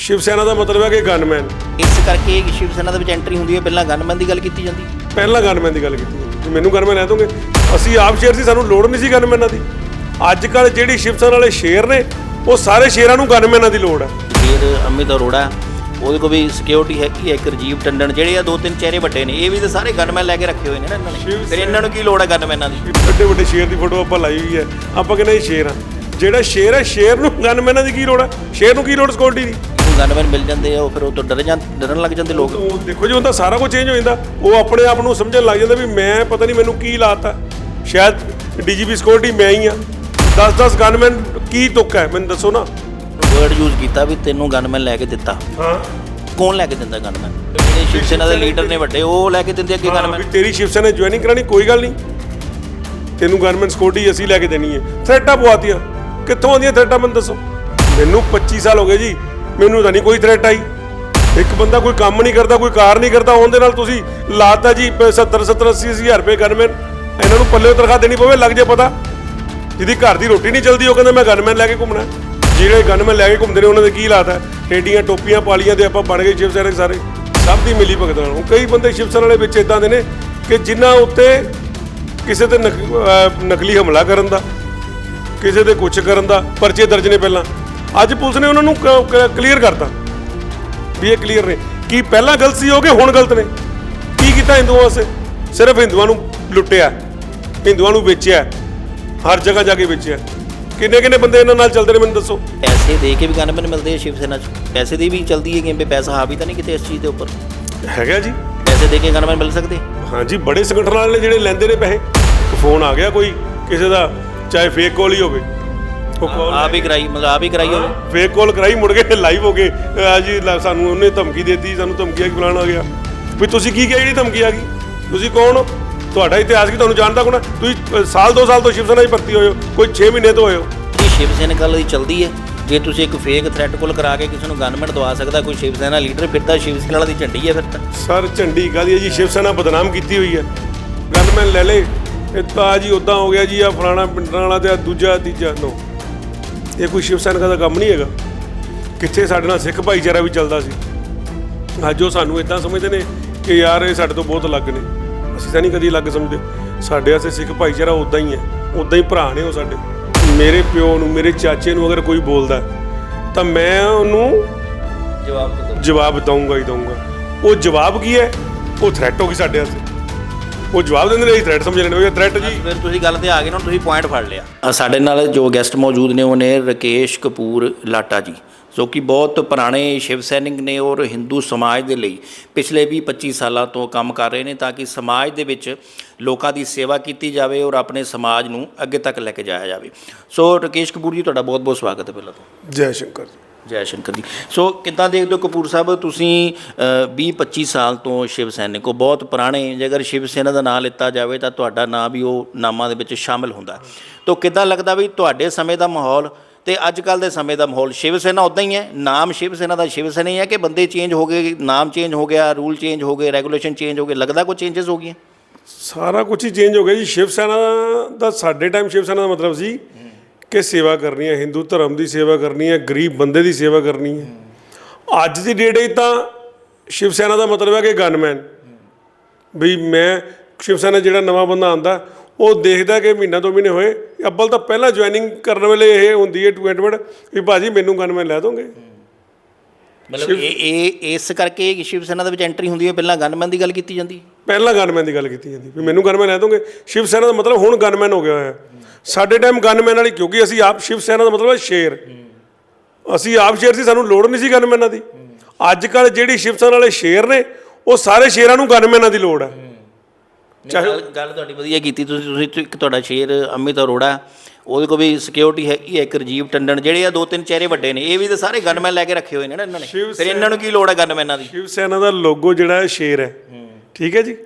ਸ਼ਿਵ ਸੈਨਾ ਦਾ ਮਤਲਬ ਹੈ ਕਿ ਗਨਮੈਨ ਇਸ ਕਰਕੇ ਸ਼ਿਵ ਸੈਨਾ ਦੇ ਵਿੱਚ ਐਂਟਰੀ ਹੁੰਦੀ ਹੈ ਪਹਿਲਾਂ ਗਨਮੈਨ ਦੀ ਗੱਲ ਕੀਤੀ ਜਾਂਦੀ। ਹੈ ਪਹਿਲਾਂ ਗਨਮੈਨ ਦੀ ਗੱਲ ਕੀਤੀ ਜਾਂਦੀ। ਜੇ ਮੈਨੂੰ ਗਨਮੈਨ ਲੈ ਦੋਗੇ ਅਸੀਂ ਆਪ ਸ਼ੇਰ ਸੀ ਸਾਨੂੰ ਲੋੜ ਨਹੀਂ ਸੀ ਗਨਮੈਨਾਂ ਦੀ। ਅੱਜ ਕੱਲ ਜਿਹੜੀ ਸ਼ਿਵ ਸੈਨਾ ਵਾਲੇ ਸ਼ੇਰ ਨੇ ਉਹ ਸਾਰੇ ਸ਼ੇਰਾਂ ਨੂੰ ਗਨਮੈਨਾਂ ਦੀ ਲੋੜ ਹੈ। ਫਿਰ ਅਮਿਤ ਅਰੋੜਾ ਉਹਦੇ ਕੋਲ ਵੀ ਸਿਕਿਉਰਿਟੀ ਹੈਗੀ ਹੈ ਇੱਕ ਰਜੀਵ ਟੰਡਨ ਜਿਹੜੇ ਆ ਦੋ ਤਿੰਨ ਚਿਹਰੇ ਵੱਡੇ ਨੇ ਇਹ ਵੀ ਤਾਂ ਸਾਰੇ ਗਨਮੈਨ ਲੈ ਕੇ ਰੱਖੇ ਹੋਏ ਨੇ ਨਾ ਇਹਨਾਂ ਨੇ। ਫਿਰ ਇਹਨਾਂ ਨੂੰ ਕੀ ਲੋੜ ਹੈ ਗਨਮੈਨਾਂ ਦੀ? ਵੱਡੇ ਵੱਡੇ ਸ਼ੇਰ ਦੀ ਫੋਟੋ ਆਪਾਂ ਲਾਈ ਹੋਈ ਹੈ। ਆਪਾਂ ਕਹਿੰਦੇ ਸ਼ੇਰ ਆ। ਜਿਹੜਾ ਸ਼ੇਰ ਹੈ ਸ਼ੇਰ ਨੂੰ ਗਨਮੈਨਾਂ ਦੀ ਕੀ ਲੋੜ ਹੈ? ਸ਼ੇਰ ਨੂੰ ਕੀ ਲੋੜ ਸਿਕਿਉਰਿਟੀ ਦੀ? ਗਨਮੈਨ ਮਿਲ ਜਾਂਦੇ ਆ ਉਹ ਫਿਰ ਉਹ ਤੋਂ ਡਰ ਜਾਂ ਡਰਨ ਲੱਗ ਜਾਂਦੇ ਲੋਕ। ਉਹ ਦੇਖੋ ਜੀ ਹੁੰਦਾ ਸਾਰਾ ਕੁਝ ਚੇਂਜ ਹੋ ਜਾਂਦਾ। ਉਹ ਆਪਣੇ ਆਪ ਨੂੰ ਸਮਝਣ ਲੱਗ ਜਾਂਦਾ ਵੀ ਮੈਂ ਪਤਾ ਨਹੀਂ ਮੈਨੂੰ ਕੀ ਲਾਤਾ। ਸ਼ਾਇਦ ਡੀਜੀਪੀ ਸਿਕਿਉਰਿਟੀ ਮੈਂ ਹੀ ਆ। 10-10 ਗਨਮੈਨ ਕੀ ਤੁੱਕ ਹੈ ਮੈਨੂੰ ਦੱਸੋ ਨਾ। ਵਰਡ ਯੂਜ਼ ਕੀਤਾ ਵੀ ਤੈਨੂੰ ਗਨਮੈਨ ਲੈ ਕੇ ਦਿੱਤਾ। ਹਾਂ। ਕੌਣ ਲੈ ਕੇ ਦਿੰਦਾ ਗਨਮੈਨ? ਜਿਹੜੇ ਸ਼ਿਵ ਸੈਨਾ ਦੇ ਲੀਡਰ ਨੇ ਵੱਡੇ ਉਹ ਲੈ ਕੇ ਦਿੰਦੇ ਅੱਗੇ ਗਨਮੈਨ? ਤੇਰੀ ਸ਼ਿਵ ਸੈਨਾ ਜੁਆਇਨਿੰਗ ਕਰਾਣੀ ਕੋਈ ਗੱਲ ਨਹੀਂ। ਤੈਨੂੰ ਗਵਰਨਮੈਂਟ ਸਿਕਿਉਰਿਟੀ ਅਸੀਂ ਲੈ ਕੇ ਦੇਣੀ ਹੈ। ਥ੍ਰੈਟਾਂ ਪਵਾਤੀਆਂ ਕਿੱਥੋਂ ਆਉਂਦੀਆਂ ਥ੍ਰੈਟਾਂ ਮੈਨੂੰ ਦੱਸੋ। ਮੈਨੂੰ 25 ਸਾਲ ਹੋ ਗਏ ਜੀ। ਮੈਨੂੰ ਤਾਂ ਨਹੀਂ ਕੋਈ ਥ੍ਰੈਟ ਆਈ। ਇੱਕ ਬੰਦਾ ਕੋਈ ਕੰਮ ਨਹੀਂ ਕਰਦਾ, ਕੋਈ ਕਾਰ ਨਹੀਂ ਕਰਦਾ, ਉਹਦੇ ਨਾਲ ਤੁਸੀਂ ਲਾਤਾ ਜੀ 70 70 80 ਹਜ਼ਾਰ ਰੁਪਏ ਗਨਮੈਨ ਇਹਨਾਂ ਨੂੰ ਪੱਲੇ ਤਨਖਾਹ ਦੇਣੀ ਪਵੇ, ਲੱਗ ਜੇ ਪਤਾ। ਜਿਹਦੀ ਘਰ ਦੀ ਰੋਟੀ ਨਹੀਂ ਚਲਦੀ, ਉਹ ਕਹਿੰਦਾ ਮੈਂ ਗਨਮੈਨ ਲੈ ਕੇ ਘੁੰਮਣਾ। ਜਿਹੜੇ ਗਨਮੈਨ ਲੈ ਕੇ ਘੁੰਮਦੇ ਨੇ, ਉਹਨਾਂ ਦੇ ਕੀ ਲਾਤਾ? ਟੇਡੀਆਂ, ਟੋਪੀਆਂ ਪਾਲੀਆਂ ਤੇ ਆਪਾਂ ਬਣ ਗਏ ਸ਼ਿਵ ਸੈਨਾ ਸਾਰੇ। ਸਭ ਦੀ ਮਿਲੀ ਭਗਤ ਨਾਲ। ਕਈ ਬੰਦੇ ਸ਼ਿਵ ਸੈਨਾ ਵਾਲੇ ਵਿੱਚ ਇਦਾਂ ਦੇ ਨੇ ਕਿ ਜਿਨ੍ਹਾਂ ਉੱਤੇ ਕਿਸੇ ਤੇ ਨਕ- ਨਕਲੀ ਹਮਲਾ ਕਰਨ ਦਾ, ਕਿਸੇ ਤੇ ਕੁਛ ਕਰਨ ਦਾ ਪਰਚੇ ਦਰਜ ਨੇ ਪਹਿਲਾਂ। ਅੱਜ ਪੁਲਿਸ ਨੇ ਉਹਨਾਂ ਨੂੰ ਕਲੀਅਰ ਕਰਤਾ ਵੀ ਇਹ ਕਲੀਅਰ ਨੇ। ਕੀ ਪਹਿਲਾਂ ਗਲਤ ਸੀ ਹੋ ਗਏ ਹੁਣ ਗਲਤ ਨੇ? ਕੀ ਕੀਤਾ ਹਿੰਦੂਆਂ ਵਾਸਤੇ? ਸਿਰਫ ਹਿੰਦੂਆਂ ਨੂੰ ਲੁੱਟਿਆ ਹਿੰਦੂਆਂ ਨੂੰ ਵੇਚਿਆ ਹਰ ਜਗ੍ਹਾ ਜਾ ਕੇ ਵੇਚਿਆ। ਕਿੰਨੇ ਕਿੰਨੇ ਬੰਦੇ ਇਹਨਾਂ ਨਾਲ ਚੱਲਦੇ ਨੇ ਮੈਨੂੰ ਦੱਸੋ? ਪੈਸੇ ਦੇ ਕੇ ਵੀ ਗਨਮੈਨ ਮਿਲਦੇ ਆ ਸ਼ਿਵ ਸੈਨਾ 'ਚ। ਪੈਸੇ ਦੀ ਵੀ ਚਲਦੀ ਹੈ ਕਿ ਵੀ ਪੈਸਾ ਹਾਵੀ ਤਾਂ ਨਹੀਂ ਕਿਤੇ ਇਸ ਚੀਜ਼ ਦੇ ਉੱਪਰ। ਹੈਗਾ ਜੀ। ਪੈਸੇ ਦੇ ਕੇ ਗਨਮੈਨ ਮਿਲ ਸਕਦੇ? ਹਾਂਜੀ ਬੜੇ ਸੰਗਠਨ ਵਾਲੇ ਨੇ ਜਿਹੜੇ ਲੈਂਦੇ ਨੇ ਪੈਸੇ। ਫੋਨ ਆ ਗਿਆ ਕੋਈ ਕਿਸੇ ਦਾ ਚਾਹੇ ਫੇਕ ਕਾਲ ਹੀ ਹੋਵੇ। ਕਾਲ ਆ ਵੀ ਕਰਾਈ ਮਤਲਬ ਆ ਵੀ ਕਰਾਈ ਹੋਵੇ। ਫੇਕ ਕਾਲ ਕਰਾਈ ਮੁੜ ਕੇ ਲਾਈਵ ਹੋ ਗਏ। ਆ ਜੀ ਲੈ ਸਾਨੂੰ ਉਹਨੇ ਧਮਕੀ ਦੇਤੀ ਸਾਨੂੰ ਧਮਕੀ ਆ ਕਿ ਫਲਾਣਾ ਆ ਗਿਆ। ਵੀ ਤੁਸੀਂ ਕੀ ਕਿਹਾ ਜਿਹੜੀ ਧਮਕੀ ਆ ਗਈ? ਤੁਸੀਂ ਕੌਣ ਹੋ? ਤੁਹਾਡਾ ਇਤਿਹਾਸ ਕੀ ਤੁਹਾਨੂੰ ਜਾਣਦਾ ਕੋਣ ਤੁਸੀਂ ਅ, ਸਾਲ ਦੋ ਸਾਲ ਤੋਂ ਸ਼ਿਵ ਸੈਨਾ 'ਚ ਭਰਤੀ ਹੋਏ ਹੋ ਕੋਈ 6 ਮਹੀਨੇ ਤੋਂ ਹੋਏ ਹੋ। ਇਹ ਸ਼ਿਵ ਸੈਨਾ ਗੱਲ ਦੀ ਚਲਦੀ ਹੈ। ਜੇ ਤੁਸੀਂ ਇੱਕ ਫੇਕ ਥ੍ਰੈਟ ਕੋਲ ਕਰਾ ਕੇ ਕਿਸੇ ਨੂੰ ਗਨਮੈਨ ਦਵਾ ਸਕਦਾ ਕੋਈ ਸ਼ਿਵ ਸੈਨਾ ਲੀਡਰ ਫਿਰਦਾ ਸ਼ਿਵ ਸੈਨਾ ਦੀ ਝੰਡੀ ਹੈ ਫਿਰ ਤਾਂ। ਸਰ ਝੰਡੀ ਕਾਹਦੀ ਹੈ ਜੀ? ਸ਼ਿਵ ਸੈਨਾ ਬਦਨਾਮ ਕੀਤੀ ਹੋਈ ਹੈ। ਗਨਮੈਨ ਲੈ ਲੇ ਇਹ ਤਾਂ ਜੀ ਉਦਾਂ ਹੋ ਗਿਆ ਜੀ ਆ ਫਲਾਣਾ ਪਿੰਡਾਂ ਵਾਲਾ ਤੇ ਆਹ ਦੂਜਾ ਤੀਜਾ ਨੋ। ਇਹ ਕੋਈ ਸ਼ਿਵ ਸੈਨਾ ਦਾ ਕੰਮ ਨਹੀਂ ਹੈਗਾ। ਕਿੱਥੇ ਸਾਡੇ ਨਾਲ ਸਿੱਖ ਭਾਈਚਾਰਾ ਵੀ ਚੱਲਦਾ ਸੀ। ਅੱਜ ਉਹ ਸਾਨੂੰ ਇਦਾਂ ਸਮਝਦੇ ਨੇ ਕਿ ਯਾਰ ਇਹ ਸਾਡੇ ਤੋਂ ਬਹੁਤ ਅਲੱਗ ਨੇ। ਅਸੀਂ ਤਾਂ ਨਹੀਂ ਕਦੀ ਅਲੱਗ ਸਮਝਦੇ। ਸਾਡੇ ਵਾਸਤੇ ਸਿੱਖ ਭਾਈਚਾਰਾ ਉਦਾਂ ਹੀ ਹੈ। ਉਦਾਂ ਹੀ ਭਰਾ ਨੇ ਉਹ ਸਾਡੇ। ਮੇਰੇ ਪਿਓ ਨੂੰ ਮੇਰੇ ਚਾਚੇ ਨੂੰ ਅਗਰ ਕੋਈ ਬੋਲਦਾ ਤਾਂ ਮੈਂ ਉਹਨੂੰ ਜਵਾਬ ਜਵਾਬ ਦਊਂਗਾ ਹੀ ਦਊਂਗਾ। ਉਹ ਜਵਾਬ ਕੀ ਹੈ? ਉਹ ਥ੍ਰੈਟ ਹੋ ਗਈ ਸਾਡੇ ਵਾਸਤੇ। ਉਹ ਜਵਾਬ ਦਿੰਦੇ ਨੇ ਥ੍ਰੈਟ ਸਮਝ ਲੈਣੇ ਉਹ ਥ੍ਰੈਟ ਜੀ। ਫਿਰ ਤੁਸੀਂ ਗੱਲ ਤੇ ਆ ਗਏ ਨਾ ਤੁਸੀਂ ਪੁਆਇੰਟ ਫੜ ਲਿਆ। ਸਾਡੇ ਨਾਲ ਜੋ ਗੈਸਟ ਮੌਜੂਦ ਨੇ ਉਹ ਨੇ ਰਕੇਸ਼ ਕਪੂਰ ਲਾਟਾ ਜੀ ਜੋ ਕਿ ਬਹੁਤ ਪੁਰਾਣੇ ਸ਼ਿਵ ਸੈਨਿਕ ਨੇ ਔਰ ਹਿੰਦੂ ਸਮਾਜ ਦੇ ਲਈ ਪਿਛਲੇ 20 25 ਸਾਲਾਂ ਤੋਂ ਕੰਮ ਕਰ ਰਹੇ ਨੇ ਤਾਂ ਕਿ ਸਮਾਜ ਦੇ ਵਿੱਚ ਲੋਕਾਂ ਦੀ ਸੇਵਾ ਕੀਤੀ ਜਾਵੇ ਔਰ ਆਪਣੇ ਸਮਾਜ ਨੂੰ ਅੱਗੇ ਤੱਕ ਲੈ ਕੇ ਜਾਇਆ ਜਾਵੇ। ਸੋ ਰਕੇਸ਼ ਕਪੂਰ ਜੀ ਤੁਹਾਡਾ ਬਹੁਤ ਬਹੁਤ ਸਵਾਗਤ ਹੈ ਪਹਿਲਾਂ ਤੋਂ। ਜੈ ਸ਼ੰਕਰ ਜੈ। ਜੈ ਸ਼ੰਕਰ ਜੀ ਸੋ ਕਿੱਦਾਂ ਦੇਖਦੇ ਹੋ ਕਪੂਰ ਸਾਹਿਬ, ਤੁਸੀਂ 20 25 ਸਾਲ ਤੋਂ ਸ਼ਿਵ ਸੈਨਿਕ ਹੋ, ਬਹੁਤ ਪੁਰਾਣੇ ਜੇਕਰ ਸ਼ਿਵ ਸੈਨਾ ਦਾ ਨਾਮ ਲਿੱਤਾ ਜਾਵੇ ਤਾਂ ਤੁਹਾਡਾ ਨਾਮ ਵੀ ਉਹ ਨਾਮਾਂ ਦੇ ਵਿੱਚ ਸ਼ਾਮਿਲ ਹੁੰਦਾ। ਤਾਂ ਕਿੱਦਾਂ ਲੱਗਦਾ ਵੀ ਤੁਹਾਡੇ ਸਮੇਂ ਦਾ ਮਾਹੌਲ ਤੇ ਅੱਜ ਕੱਲ ਦੇ ਸਮੇਂ ਦਾ ਮਾਹੌਲ ਸ਼ਿਵ ਸੈਨਾ ਉਦਾਂ ਹੀ ਹੈ? ਨਾਮ ਸ਼ਿਵ ਸੈਨਾ ਦਾ ਸ਼ਿਵ ਸੈਨਾ ਹੀ ਹੈ ਕਿ ਬੰਦੇ ਚੇਂਜ ਹੋ ਗਏ, ਨਾਮ ਚੇਂਜ ਹੋ ਗਿਆ ਰੂਲ ਚੇਂਜ ਹੋ ਗਏ ਰੈਗੂਲੇਸ਼ਨ ਚੇਂਜ ਹੋ ਗਏ, ਲੱਗਦਾ ਕੋਈ ਚੇਂਜਸ ਹੋ ਗਈਆਂ? ਸਾਰਾ ਕੁਝ ਹੀ ਚੇਂਜ ਹੋ ਗਿਆ ਜੀ। ਸ਼ਿਵ ਸੈਨਾ ਦਾ ਸਾਡੇ ਟਾਈਮ ਸ਼ਿਵ ਸੈਨਾ ਦਾ ਮਤਲਬ ਸੀ ਕਿ ਸੇਵਾ ਕਰਨੀ ਹੈ ਹਿੰਦੂ ਧਰਮ ਦੀ ਸੇਵਾ ਕਰਨੀ ਹੈ ਗਰੀਬ ਬੰਦੇ ਦੀ ਸੇਵਾ ਕਰਨੀ ਹੈ। ਅੱਜ ਦੀ ਡੇਟ 'ਚ ਤਾਂ ਸ਼ਿਵ ਸੈਨਾ ਦਾ ਮਤਲਬ ਹੈ ਕਿ ਗਨਮੈਨ ਵੀ ਮੈਂ ਸ਼ਿਵ ਸੈਨਾ ਜਿਹੜਾ ਨਵਾਂ ਬੰਦਾ ਆਂਦਾ ਉਹ ਦੇਖਦਾ ਕਿ ਮਹੀਨਾ ਦੋ ਮਹੀਨੇ ਹੋਏ ਅੱਬਲ ਤਾਂ ਪਹਿਲਾਂ ਜੁਆਇਨਿੰਗ ਕਰਨ ਵੇਲੇ ਇਹ ਹੁੰਦੀ ਹੈ ਟੂ ਐਡਵਰਟ ਵੀ ਭਾਜੀ ਮੈਨੂੰ ਗਨਮੈਨ ਲੈ ਦੋਗੇ। ਮਤਲਬ ਇਹ ਇਹ ਇਸ ਕਰਕੇ ਸ਼ਿਵ ਸੈਨਾ ਦੇ ਵਿੱਚ ਐਂਟਰੀ ਹੁੰਦੀ ਹੈ ਪਹਿਲਾਂ ਗਨਮੈਨ ਦੀ ਗੱਲ ਕੀਤੀ ਜਾਂਦੀ ਪਹਿਲਾਂ ਗਨਮੈਨ ਦੀ ਗੱਲ ਕੀਤੀ ਜਾਂਦੀ ਵੀ ਮੈਨੂੰ ਗਨਮੈਨ ਲੈ ਦੋਗੇ। ਸ਼ਿਵ ਸੈਨਾ ਦਾ ਮਤਲਬ ਹੁਣ ਗਨਮੈਨ ਹੋ ਗਿਆ ਹੋਇਆ। ਸਾਡੇ ਟਾਈਮ ਗਨਮੈਨ ਵਾਲੀ ਕਿਉਂਕਿ ਅਸੀਂ ਆਪ ਸ਼ਿਵ ਸੈਨਾ ਦਾ ਮਤਲਬ ਹੈ ਸ਼ੇਰ। ਅਸੀਂ ਆਪ ਸ਼ੇਰ ਸੀ ਸਾਨੂੰ ਲੋੜ ਨਹੀਂ ਸੀ ਗਨਮੈਨਾਂ ਦੀ। ਅੱਜ ਕੱਲ ਜਿਹੜੀ ਸ਼ਿਵ ਸੈਨਾ ਵਾਲੇ ਸ਼ੇਰ ਨੇ ਉਹ ਸਾਰੇ ਸ਼ੇਰਾਂ ਨੂੰ ਗਨਮੈਨਾਂ ਦੀ ਲੋੜ ਹੈ। ਚਾਹੇ ਗੱਲ ਤੁਹਾਡੀ ਵਧੀਆ ਕੀਤੀ ਤੁਸੀਂ। ਤੁਸੀਂ ਇੱਕ ਤੁਹਾਡਾ ਸ਼ੇਰ ਅਮਿਤ ਅਰੋੜਾ ਉਹਦੇ ਕੋਲ ਵੀ ਸਿਕਿਉਰਿਟੀ ਹੈਗੀ ਹੈ ਇੱਕ ਰਜੀਵ ਟੰਡਨ ਜਿਹੜੇ ਆ ਦੋ ਤਿੰਨ ਚਿਹਰੇ ਵੱਡੇ ਨੇ ਇਹ ਵੀ ਤਾਂ ਸਾਰੇ ਗਨਮੈਨ ਲੈ ਕੇ ਰੱਖੇ ਹੋਏ ਨੇ ਨਾ ਇਹਨਾਂ ਨੇ। ਫਿਰ ਇਹਨਾਂ ਨੂੰ ਕੀ ਲੋੜ ਹੈ ਗਨਮੈਨਾਂ ਦੀ? ਸ਼ਿਵ ਸੈਨਾ ਦਾ ਲੋਗੋ ਜਿਹੜਾ ਹੈ ਸ਼ੇਰ ਹੈ। ਠੀਕ ਹੈ ਜੀ?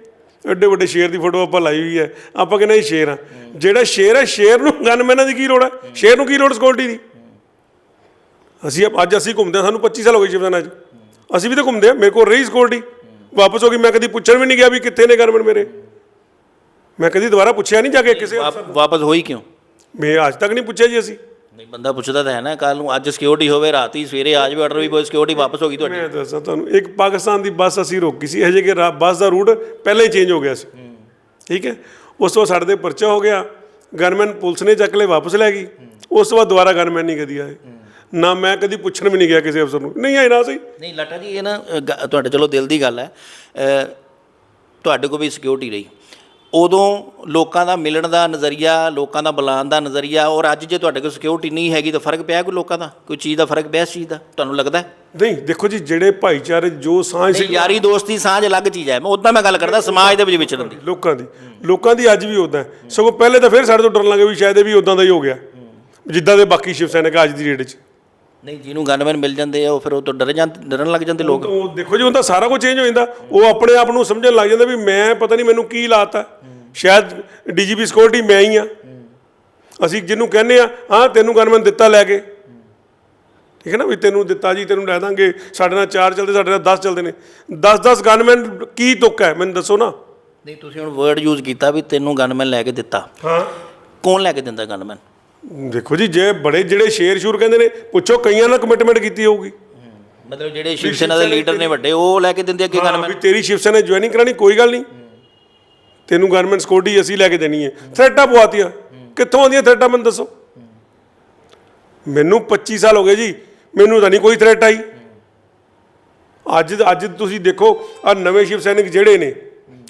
ਐਡੇ ਵੱਡੇ ਸ਼ੇਰ ਦੀ ਫੋਟੋ ਆਪਾਂ ਲਾਈ ਹੋਈ ਹੈ। ਆਪਾਂ ਕਹਿੰਦੇ ਇਹ ਸ਼ੇਰ ਆ ਜਿਹੜਾ ਸ਼ੇਰ ਹੈ ਸ਼ੇਰ ਨੂੰ ਗਨਮੈਨਾਂ ਦੀ ਕੀ ਲੋੜ ਹੈ? ਸ਼ੇਰ ਨੂੰ ਕੀ ਲੋੜ ਸਿਕਿਉਰਿਟੀ ਦੀ? ਅਸੀਂ ਅੱਜ ਅਸੀਂ ਘੁੰਮਦੇ ਸਾਨੂੰ 25 ਸਾਲ ਹੋ ਗਏ ਸ਼ਿਵ ਸੈਨਾ 'ਚ। ਅਸੀਂ ਵੀ ਤਾਂ ਘੁੰਮਦੇ ਆ ਮੇਰੇ ਕੋਲ ਰਹੀ ਸਿਕਿਉਰਿਟੀ ਵਾਪਸ ਹੋ ਗਈ ਮੈਂ ਕਦੀ ਪੁੱਛਣ ਵੀ ਨਹੀਂ ਗਿਆ ਵੀ ਕਿੱਥੇ ਨੇ ਗਨਮੈਨ ਮੇਰੇ। ਮੈਂ ਕਦੀ ਦੁਬਾਰਾ ਪੁੱਛਿਆ ਨਹੀਂ ਜਾ ਕੇ ਕਿਸੇ ਵਾਪ- ਵਾਪਸ ਹੋਈ ਕਿਉਂ? ਮੈਂ ਅੱਜ ਤੱਕ ਨਹੀਂ ਪੁੱਛਿਆ ਜੀ ਅਸੀਂ। ਨਹੀਂ ਬੰਦਾ ਪੁੱਛਦਾ ਤਾਂ ਹੈ ਨਾ ਕੱਲ ਨੂੰ ਅੱਜ ਸਿਕਿਉਰਿਟੀ ਹੋਵੇ ਰਾਤੀ ਸਵੇਰੇ ਆ ਜਾਵੇ ਆਰਡਰ ਵੀ ਕੋਈ ਸਿਕਿਉਰਿਟੀ ਵਾਪਸ ਹੋ ਗਈ ਤੁਹਾਡੀ। ਮੈਂ ਦੱਸਾਂ ਤੁਹਾਨੂੰ ਇੱਕ ਪਾਕਿਸਤਾਨ ਦੀ ਬੱਸ ਅਸੀਂ ਰੋਕੀ ਸੀ ਹਜੇ ਕਿ ਬੱਸ ਦਾ ਰੂਟ ਪਹਿਲਾਂ ਹੀ ਚੇਂਜ ਹੋ ਗਿਆ ਸੀ। ਠੀਕ ਹੈ? ਉਸ ਤੋਂ ਬਾਅਦ ਸਾਡੇ ਤੇ ਪਰਚਾ ਹੋ ਗਿਆ ਗਨਮੈਨ ਪੁਲਿਸ ਨੇ ਚੱਕ ਲਏ ਵਾਪਸ ਲੈ ਗਈ। ਉਸ ਤੋਂ ਬਾਅਦ ਦੁਬਾਰਾ ਗਨਮੈਨ ਨਹੀਂ ਕਦੀ ਆਏ। ਨਾ ਮੈਂ ਕਦੀ ਪੁੱਛਣ ਵੀ ਨਹੀਂ ਗਿਆ ਕਿਸੇ ਅਫਸਰ ਨੂੰ। ਨਹੀਂ ਆਏ ਨਾ ਸਹੀ ਨਹੀਂ ਲਾਟਾ ਜੀ ਇਹ ਨਾ ਤੁਹਾਡੇ ਚਲੋ ਦਿਲ ਦੀ ਗੱਲ ਹੈ। ਤੁਹਾਡੇ ਕੋਲ ਵੀ ਸਿਕਿਉਰਿਟੀ ਰਹੀ। ਉਦੋਂ ਲੋਕਾਂ ਦਾ ਮਿਲਣ ਦਾ ਨਜ਼ਰੀਆ ਲੋਕਾਂ ਦਾ ਬੁਲਾਉਣ ਦਾ ਨਜ਼ਰੀਆ ਔਰ ਅੱਜ ਜੇ ਤੁਹਾਡੇ ਕੋਲ ਸਿਕਿਉਰਿਟੀ ਨਹੀਂ ਹੈਗੀ ਤਾਂ ਫ਼ਰਕ ਪਿਆ ਕੋਈ ਲੋਕਾਂ ਦਾ? ਕੋਈ ਚੀਜ਼ ਦਾ ਫ਼ਰਕ ਪਿਆ ਇਸ ਚੀਜ਼ ਦਾ? ਤੁਹਾਨੂੰ ਲੱਗਦਾ? ਨਹੀਂ ਦੇਖੋ ਜੀ ਜਿਹੜੇ ਭਾਈਚਾਰੇ ਜੋ ਸਾਂਝ ਨਹੀਂ ਯਾਰੀ ਦੋਸਤੀ ਸਾਂਝ ਅਲੱਗ ਚੀਜ਼ ਹੈ। ਮੈਂ ਉਦਾਂ ਮੈਂ ਗੱਲ ਕਰਦਾ ਸਮਾਜ ਦੇ ਵਿੱਚ ਵਿਚਰਨ ਦੀ ਲੋਕਾਂ ਦੀ ਲੋਕਾਂ ਦੀ ਅੱਜ ਵੀ ਉਦਾਂ ਸਗੋਂ ਪਹਿਲੇ ਤਾਂ ਫਿਰ ਸਾਡੇ ਤੋਂ ਡਰਨ ਲੱਗੇ ਵੀ ਸ਼ਾਇਦ ਇਹ ਵੀ ਉਦਾਂ ਦਾ ਹੀ ਹੋ ਗਿਆ। ਜਿੱਦਾਂ ਦੇ ਬਾਕੀ ਸ਼ਿਵ ਸੈਨਿਕ ਅੱਜ ਦੀ ਡੇਟ 'ਚ। ਨਹੀਂ ਜਿਹਨੂੰ ਗਨਮੈਨ ਮਿਲ ਜਾਂਦੇ ਆ ਉਹ ਫਿਰ ਉਹ ਤੋਂ ਡਰ ਜਾਂਦੇ ਡਰਨ ਲੱਗ ਜਾਂਦੇ ਲੋਕ। ਉਹ ਦੇਖੋ ਜੀ ਹੁੰਦਾ ਸਾਰਾ ਕੁਝ ਚੇਂਜ ਹੋ ਜਾਂਦਾ। ਉਹ ਆਪਣੇ ਆਪ ਨੂੰ ਸਮਝਣ ਲੱਗ ਜਾਂਦਾ ਵੀ ਮੈਂ ਪਤਾ ਨਹੀਂ ਮੈਨੂੰ ਕੀ ਲਾਤਾ। ਸ਼ਾਇਦ ਡੀਜੀਪੀ ਸਿਕਿਉਰਿਟੀ ਮੈਂ ਹੀ ਆ। ਅਸੀਂ ਜਿਹਨੂੰ ਕਹਿੰਦੇ ਆ ਹਾਂ ਤੈਨੂੰ ਗਨਮੈਨ ਦਿੱਤਾ ਲੈ ਕੇ। ਠੀਕ ਹੈ ਨਾ? ਵੀ ਤੈਨੂੰ ਦਿੱਤਾ ਜੀ ਤੈਨੂੰ ਲੈ ਦਾਂਗੇ। ਸਾਡੇ ਨਾਲ ਚਾਰ ਚੱਲਦੇ ਸਾਡੇ ਨਾਲ 10 ਚੱਲਦੇ ਨੇ। 10 10 ਗਨਮੈਨ ਕੀ ਤੁੱਕ ਹੈ? ਮੈਨੂੰ ਦੱਸੋ ਨਾ। ਨਹੀਂ ਤੁਸੀਂ ਹੁਣ ਵਰਡ ਯੂਜ਼ ਕੀਤਾ ਵੀ ਤੈਨੂੰ ਗਨਮੈਨ ਲੈ ਕੇ ਦਿੱਤਾ। ਹਾਂ। ਕੌਣ ਲੈ ਕੇ ਦਿੰਦਾ ਗਨਮੈਨ ਦੇਖੋ ਜੀ ਜੇ ਬੜੇ ਜਿਹੜੇ ਸ਼ੇਰ ਸ਼ੂਰ ਕਹਿੰਦੇ ਨੇ ਪੁੱਛੋ ਕਈਆਂ ਨਾਲ ਕਮਿਟਮੈਂਟ ਕੀਤੀ ਹੋਊਗੀ। ਮਤਲਬ ਜਿਹੜੇ ਸ਼ਿਵ ਸੈਨਾ ਦੇ ਲੀਡਰ ਨੇ ਵੱਡੇ ਉਹ ਲੈ ਕੇ ਦਿੰਦੇ ਅੱਗੇ ਗਨਮੈਨ? ਵੀ ਤੇਰੀ ਸ਼ਿਵ ਸੈਨਾ ਜੁਆਇਨਿੰਗ ਕਰਾਣੀ ਕੋਈ ਗੱਲ ਨਹੀਂ। ਤੈਨੂੰ ਗਵਰਨਮੈਂਟ ਸਿਕਿਉਰਿਟੀ ਅਸੀਂ ਲੈ ਕੇ ਦੇਣੀ ਹੈ। ਥ੍ਰੈਟਾਂ ਪਵਾਤੀਆਂ। ਕਿੱਥੋਂ ਆਉਂਦੀਆਂ ਥ੍ਰੈਟਾਂ ਮੈਨੂੰ ਦੱਸੋ। ਮੈਨੂੰ 25 ਸਾਲ ਹੋ ਗਏ ਜੀ ਮੈਨੂੰ ਤਾਂ ਨਹੀਂ ਕੋਈ ਥ੍ਰੈਟ ਆਈ। ਅੱਜ ਅੱਜ ਤੁਸੀਂ ਦੇਖੋ ਆ ਨਵੇਂ ਸ਼ਿਵ ਸੈਨਿਕ ਜਿਹੜੇ ਨੇ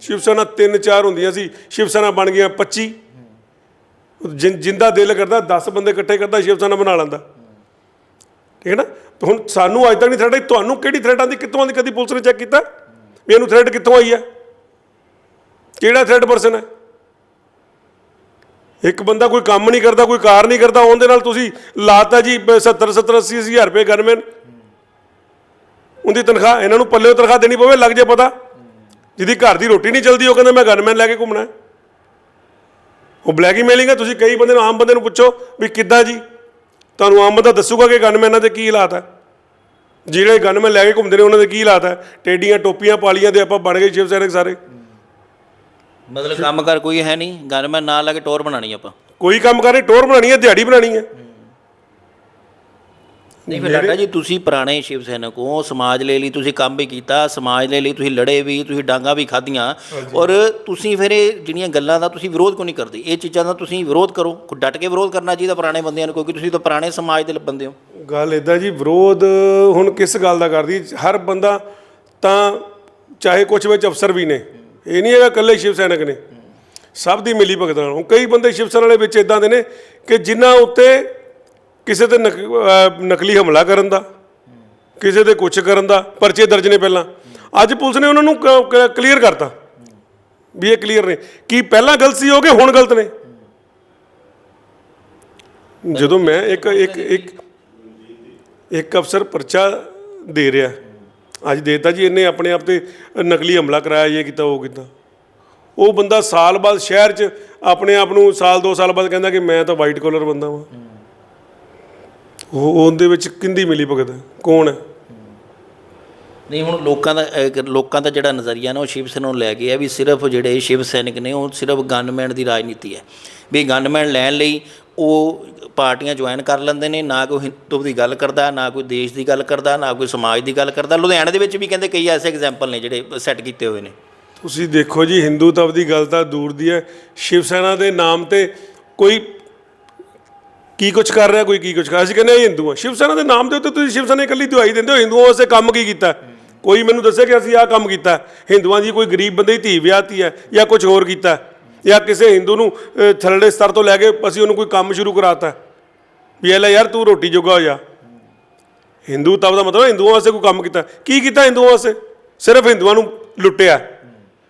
ਸ਼ਿਵ ਸੈਨਾ 3 4 ਹੁੰਦੀਆਂ ਸੀ ਸ਼ਿਵ ਸੈਨਾ ਬਣ ਗਈਆਂ 25 ਜਿੰ- ਜਿੰਦਾ ਦਿਲ ਕਰਦਾ 10 ਬੰਦੇ ਇਕੱਠੇ ਕਰਦਾ ਸ਼ਿਵ ਸੈਨਾ ਬਣਾ ਲੈਂਦਾ। ਠੀਕ ਹੈ ਨਾ? ਤੇ ਹੁਣ ਸਾਨੂੰ ਅੱਜ ਤੱਕ ਨਹੀਂ ਥ੍ਰੈਟ ਆਈ, ਤੁਹਾਨੂੰ ਕਿਹੜੀ ਥ੍ਰੈਟ ਆਂਦੀ ਕਿੱਥੋਂ ਆਂਦੀ ਕਦੀ ਪੁਲਿਸ ਨੇ ਚੈੱਕ ਕੀਤਾ? ਵੀ ਇਹਨੂੰ ਥ੍ਰੈਟ ਕਿੱਥੋਂ ਆਈ ਹੈ? ਕਿਹੜਾ ਥ੍ਰੈਟ ਪਰਸਨ ਹੈ? ਇੱਕ ਬੰਦਾ ਕੋਈ ਕੰਮ ਨਹੀਂ ਕਰਦਾ, ਕੋਈ ਕਾਰ ਨਹੀਂ ਕਰਦਾ, ਉਹਦੇ ਨਾਲ ਤੁਸੀਂ ਲਾਤਾ ਜੀ 70 70 80 ਹਜ਼ਾਰ ਰੁਪਏ ਗਨਮੈਨ। ਉਹਦੀ ਤਨਖਾਹ, ਇਹਨਾਂ ਨੂੰ ਪੱਲੇ ਤਨਖਾਹ ਦੇਣੀ ਪਵੇ, ਲੱਗ ਜੇ ਪਤਾ। ਜਿਹਦੀ ਘਰ ਦੀ ਰੋਟੀ ਨਹੀਂ ਚਲਦੀ, ਉਹ ਕਹਿੰਦਾ ਮੈਂ ਗਨਮੈਨ ਲੈ ਕੇ ਘੁੰਮਣਾ ਹੈ। ਉਹ ਬਲੈਕਮੇਲਿੰਗ ਹੈ ਤੁਸੀਂ ਕਈ ਬੰਦੇ ਨੂੰ ਆਮ ਬੰਦੇ ਨੂੰ ਪੁੱਛੋ ਵੀ ਕਿੱਦਾਂ ਜੀ? ਤੁਹਾਨੂੰ ਆਮ ਬੰਦਾ ਦੱਸੂਗਾ ਕਿ ਗਨਮੈਨਾਂ ਦੇ ਕੀ ਹਾਲਾਤ ਹੈ। ਜਿਹੜੇ ਗਨਮੈਨ ਲੈ ਕੇ ਘੁੰਮਦੇ ਨੇ ਉਹਨਾਂ ਦੇ ਕੀ ਹਾਲਾਤ ਹੈ। ਟੇਡੀਆਂ ਟੋਪੀਆਂ ਪਾਲੀਆਂ ਦੇ ਆਪਾਂ ਬਣ ਗਏ ਸ਼ਿਵ ਸੈਨਿਕ ਸਾਰੇ। ਮਤਲਬ ਕੰਮ ਕਰ ਕੋਈ ਹੈ ਨਹੀਂ ਗਨਮੈਨ ਨਾਲ ਲਾ ਕੇ ਟੋਰ ਬਣਾਣੀ ਆਪਾਂ। ਕੋਈ ਕੰਮ ਕਰੇ ਟੋਰ ਬਣਾਣੀ ਹੈ ਦਿਹਾੜੀ ਬਣਾਣੀ ਹੈ। ਨਹੀਂ ਫਿਰ ਲਾਡਾ ਜੀ ਤੁਸੀਂ ਪੁਰਾਣੇ ਸ਼ਿਵ ਸੈਨਿਕ ਹੋ ਸਮਾਜ ਲਈ ਲਈ ਤੁਸੀਂ ਕੰਮ ਵੀ ਕੀਤਾ ਸਮਾਜ ਲਈ ਲਈ ਤੁਸੀਂ ਲੜੇ ਵੀ ਤੁਸੀਂ ਡਾਂਗਾ ਵੀ ਖਾਧੀਆਂ ਔਰ ਤੁਸੀਂ ਫਿਰ ਇਹ ਜਿਹੜੀਆਂ ਗੱਲਾਂ ਦਾ ਤੁਸੀਂ ਵਿਰੋਧ ਕਿਉਂ ਨਹੀਂ ਕਰਦੇ? ਇਹ ਚੀਜ਼ਾਂ ਦਾ ਤੁਸੀਂ ਵਿਰੋਧ ਕਰੋ ਕੋਈ ਡਟ ਕੇ ਵਿਰੋਧ ਕਰਨਾ ਚਾਹੀਦਾ ਪੁਰਾਣੇ ਬੰਦਿਆਂ ਨੂੰ ਕਿਉਂਕਿ ਤੁਸੀਂ ਤਾਂ ਪੁਰਾਣੇ ਸਮਾਜ ਦੇ ਬੰਦੇ ਹੋ। ਗੱਲ ਇਦਾਂ ਜੀ ਵਿਰੋਧ ਹੁਣ ਕਿਸ ਗੱਲ ਦਾ ਕਰਦੀ? ਹਰ ਬੰਦਾ ਤਾਂ ਚਾਹੇ ਕੁਝ ਵਿੱਚ ਅਫਸਰ ਵੀ ਨੇ ਇਹ ਨਹੀਂ ਹੈਗਾ ਇਕੱਲੇ ਸ਼ਿਵ ਸੈਨਿਕ ਨੇ। ਸਭ ਦੀ ਮਿਲੀ ਭਗਤ ਨਾਲ। ਕਈ ਬੰਦੇ ਸ਼ਿਵ ਸੈਨਾ ਵਾਲੇ ਵਿੱਚ ਇਦਾਂ ਦੇ ਨੇ ਕਿ ਜਿਨ੍ਹਾਂ ਉੱਤੇ ਕਿਸੇ ਤੇ ਨਕ- ਅਹ ਨਕਲੀ ਹਮਲਾ ਕਰਨ ਦਾ, ਕਿਸੇ ਤੇ ਕੁਛ ਕਰਨ ਦਾ, ਪਰਚੇ ਦਰਜ ਨੇ ਪਹਿਲਾਂ। ਅੱਜ ਪੁਲਿਸ ਨੇ ਉਹਨਾਂ ਨੂੰ ਕਲੀਅਰ ਕਰਤਾ ਵੀ ਇਹ ਕਲੀਅਰ ਨੇ। ਕੀ ਪਹਿਲਾਂ ਗਲਤ ਸੀ ਹੋ ਗਏ ਹੁਣ ਗਲਤ ਨੇ? ਜਦੋਂ ਮੈਂ ਇੱਕ ਇੱਕ ਇੱਕ ਇੱਕ ਅਫਸਰ ਪਰਚਾ ਦੇ ਰਿਹਾ, ਅੱਜ ਦੇਤਾ ਜੀ ਇਹਨੇ ਆਪਣੇ ਆਪ ਤੇ ਨਕਲੀ ਹਮਲਾ ਕਰਾਇਆ, ਇਹ ਕੀਤਾ, ਉਹ ਕੀਤਾ। ਉਹ ਬੰਦਾ ਸਾਲ ਬਾਅਦ ਸ਼ਹਿਰ 'ਚ ਆਪਣੇ ਆਪ ਨੂੰ ਸਾਲ, ਦੋ ਸਾਲ ਬਾਅਦ ਕਹਿੰਦਾ ਕਿ ਮੈਂ ਤਾਂ ਵਾਈਟ ਕੋਲਰ ਬੰਦਾ ਵਾਂ। ਉਹ ਉਹਦੇ ਵਿੱਚ ਕਿੰਦੀ ਮਿਲੀ ਭਗਤ? ਹੈ? ਕੌਣ ਹੈ? ਨਹੀਂ ਹੁਣ ਲੋਕਾਂ ਦਾ ਅਹ, ਲੋਕਾਂ ਦਾ ਜਿਹੜਾ ਨਜ਼ਰੀਆ ਨਾ ਉਹ ਸ਼ਿਵ ਸੈਨਾ ਨੂੰ ਲੈ ਕੇ ਹੈ ਵੀ ਸਿਰਫ ਜਿਹੜੇ ਸ਼ਿਵ ਸੈਨਿਕ ਨੇ ਉਹ ਸਿਰਫ ਗਨਮੈਨ ਦੀ ਰਾਜਨੀਤੀ ਹੈ। ਵੀ ਗਨਮੈਨ ਲੈਣ ਲਈ ਉਹ ਪਾਰਟੀਆਂ ਜੁਆਇਨ ਕਰ ਲੈਂਦੇ ਨੇ ਨਾ ਕੋਈ ਹਿੰਦੂ ਦੀ ਗੱਲ ਕਰਦਾ ਨਾ ਕੋਈ ਦੇਸ਼ ਦੀ ਗੱਲ ਕਰਦਾ ਨਾ ਕੋਈ ਸਮਾਜ ਦੀ ਗੱਲ ਕਰਦਾ। ਲੁਧਿਆਣੇ ਦੇ ਵਿੱਚ ਵੀ ਕਹਿੰਦੇ ਕਈ ਐਸੇ ਐਗਜ਼ਾਮਪਲ ਨੇ ਜਿਹੜੇ ਸੈੱਟ ਕੀਤੇ ਹੋਏ ਨੇ। ਤੁਸੀਂ ਦੇਖੋ ਜੀ ਹਿੰਦੂਤਵ ਦੀ ਗੱਲ ਤਾਂ ਦੂਰ ਦੀ ਹੈ। ਸ਼ਿਵ ਸੈਨਾ ਦੇ ਨਾਮ ਤੇ ਕੋਈ ਕੀ ਕੁਝ ਕਰ ਰਿਹਾ ਕੋਈ, ਕੀ ਕੁਝ ਕਰ ਅਸੀਂ ਕਹਿੰਦੇ ਹਾਂ ਇਹ ਹਿੰਦੂ ਆ। ਸ਼ਿਵ ਸੈਨਾ ਦੇ ਨਾਮ ਦੇ ਉੱਤੇ ਤੁਸੀਂ ਸ਼ਿਵ ਸੈਨਾ ਇਕੱਲੀ ਦਵਾਈ ਦਿੰਦੇ ਹੋ। ਹਿੰਦੂਆਂ ਵਾਸਤੇ ਕੰਮ ਕੀ ਕੀਤਾ? ਕੋਈ ਮੈਨੂੰ ਦੱਸੇ ਕਿ ਅਸੀਂ ਆਹ ਕੰਮ ਕੀਤਾ? ਹਿੰਦੂਆਂ ਦੀ ਕੋਈ ਗਰੀਬ ਬੰਦੇ ਦੀ ਧੀ ਵਿਆਹਤੀ ਹੈ ਜਾਂ ਕੁਝ ਹੋਰ ਕੀਤਾ? ਜਾਂ ਕਿਸੇ ਹਿੰਦੂ ਨੂੰ ਥੱਲੜੇ ਸਤਰ ਤੋਂ ਲੈ ਕੇ ਅਸੀਂ ਉਹਨੂੰ ਕੋਈ ਕੰਮ ਸ਼ੁਰੂ ਕਰਾਤਾ? ਵੀ ਇਹ ਲੈ ਯਾਰ ਤੂੰ ਰੋਟੀ ਜੋਗਾ ਹੋ ਜਾ। ਹਿੰਦੂ ਤਬ ਦਾ ਮਤਲਬ ਹਿੰਦੂਆਂ ਵਾਸਤੇ ਕੋਈ ਕੰਮ ਕੀਤਾ? ਕੀ ਕੀਤਾ ਹਿੰਦੂਆਂ ਵਾਸਤੇ? ਸਿਰਫ ਹਿੰਦੂਆਂ ਨੂੰ ਲੁੱਟਿਆ।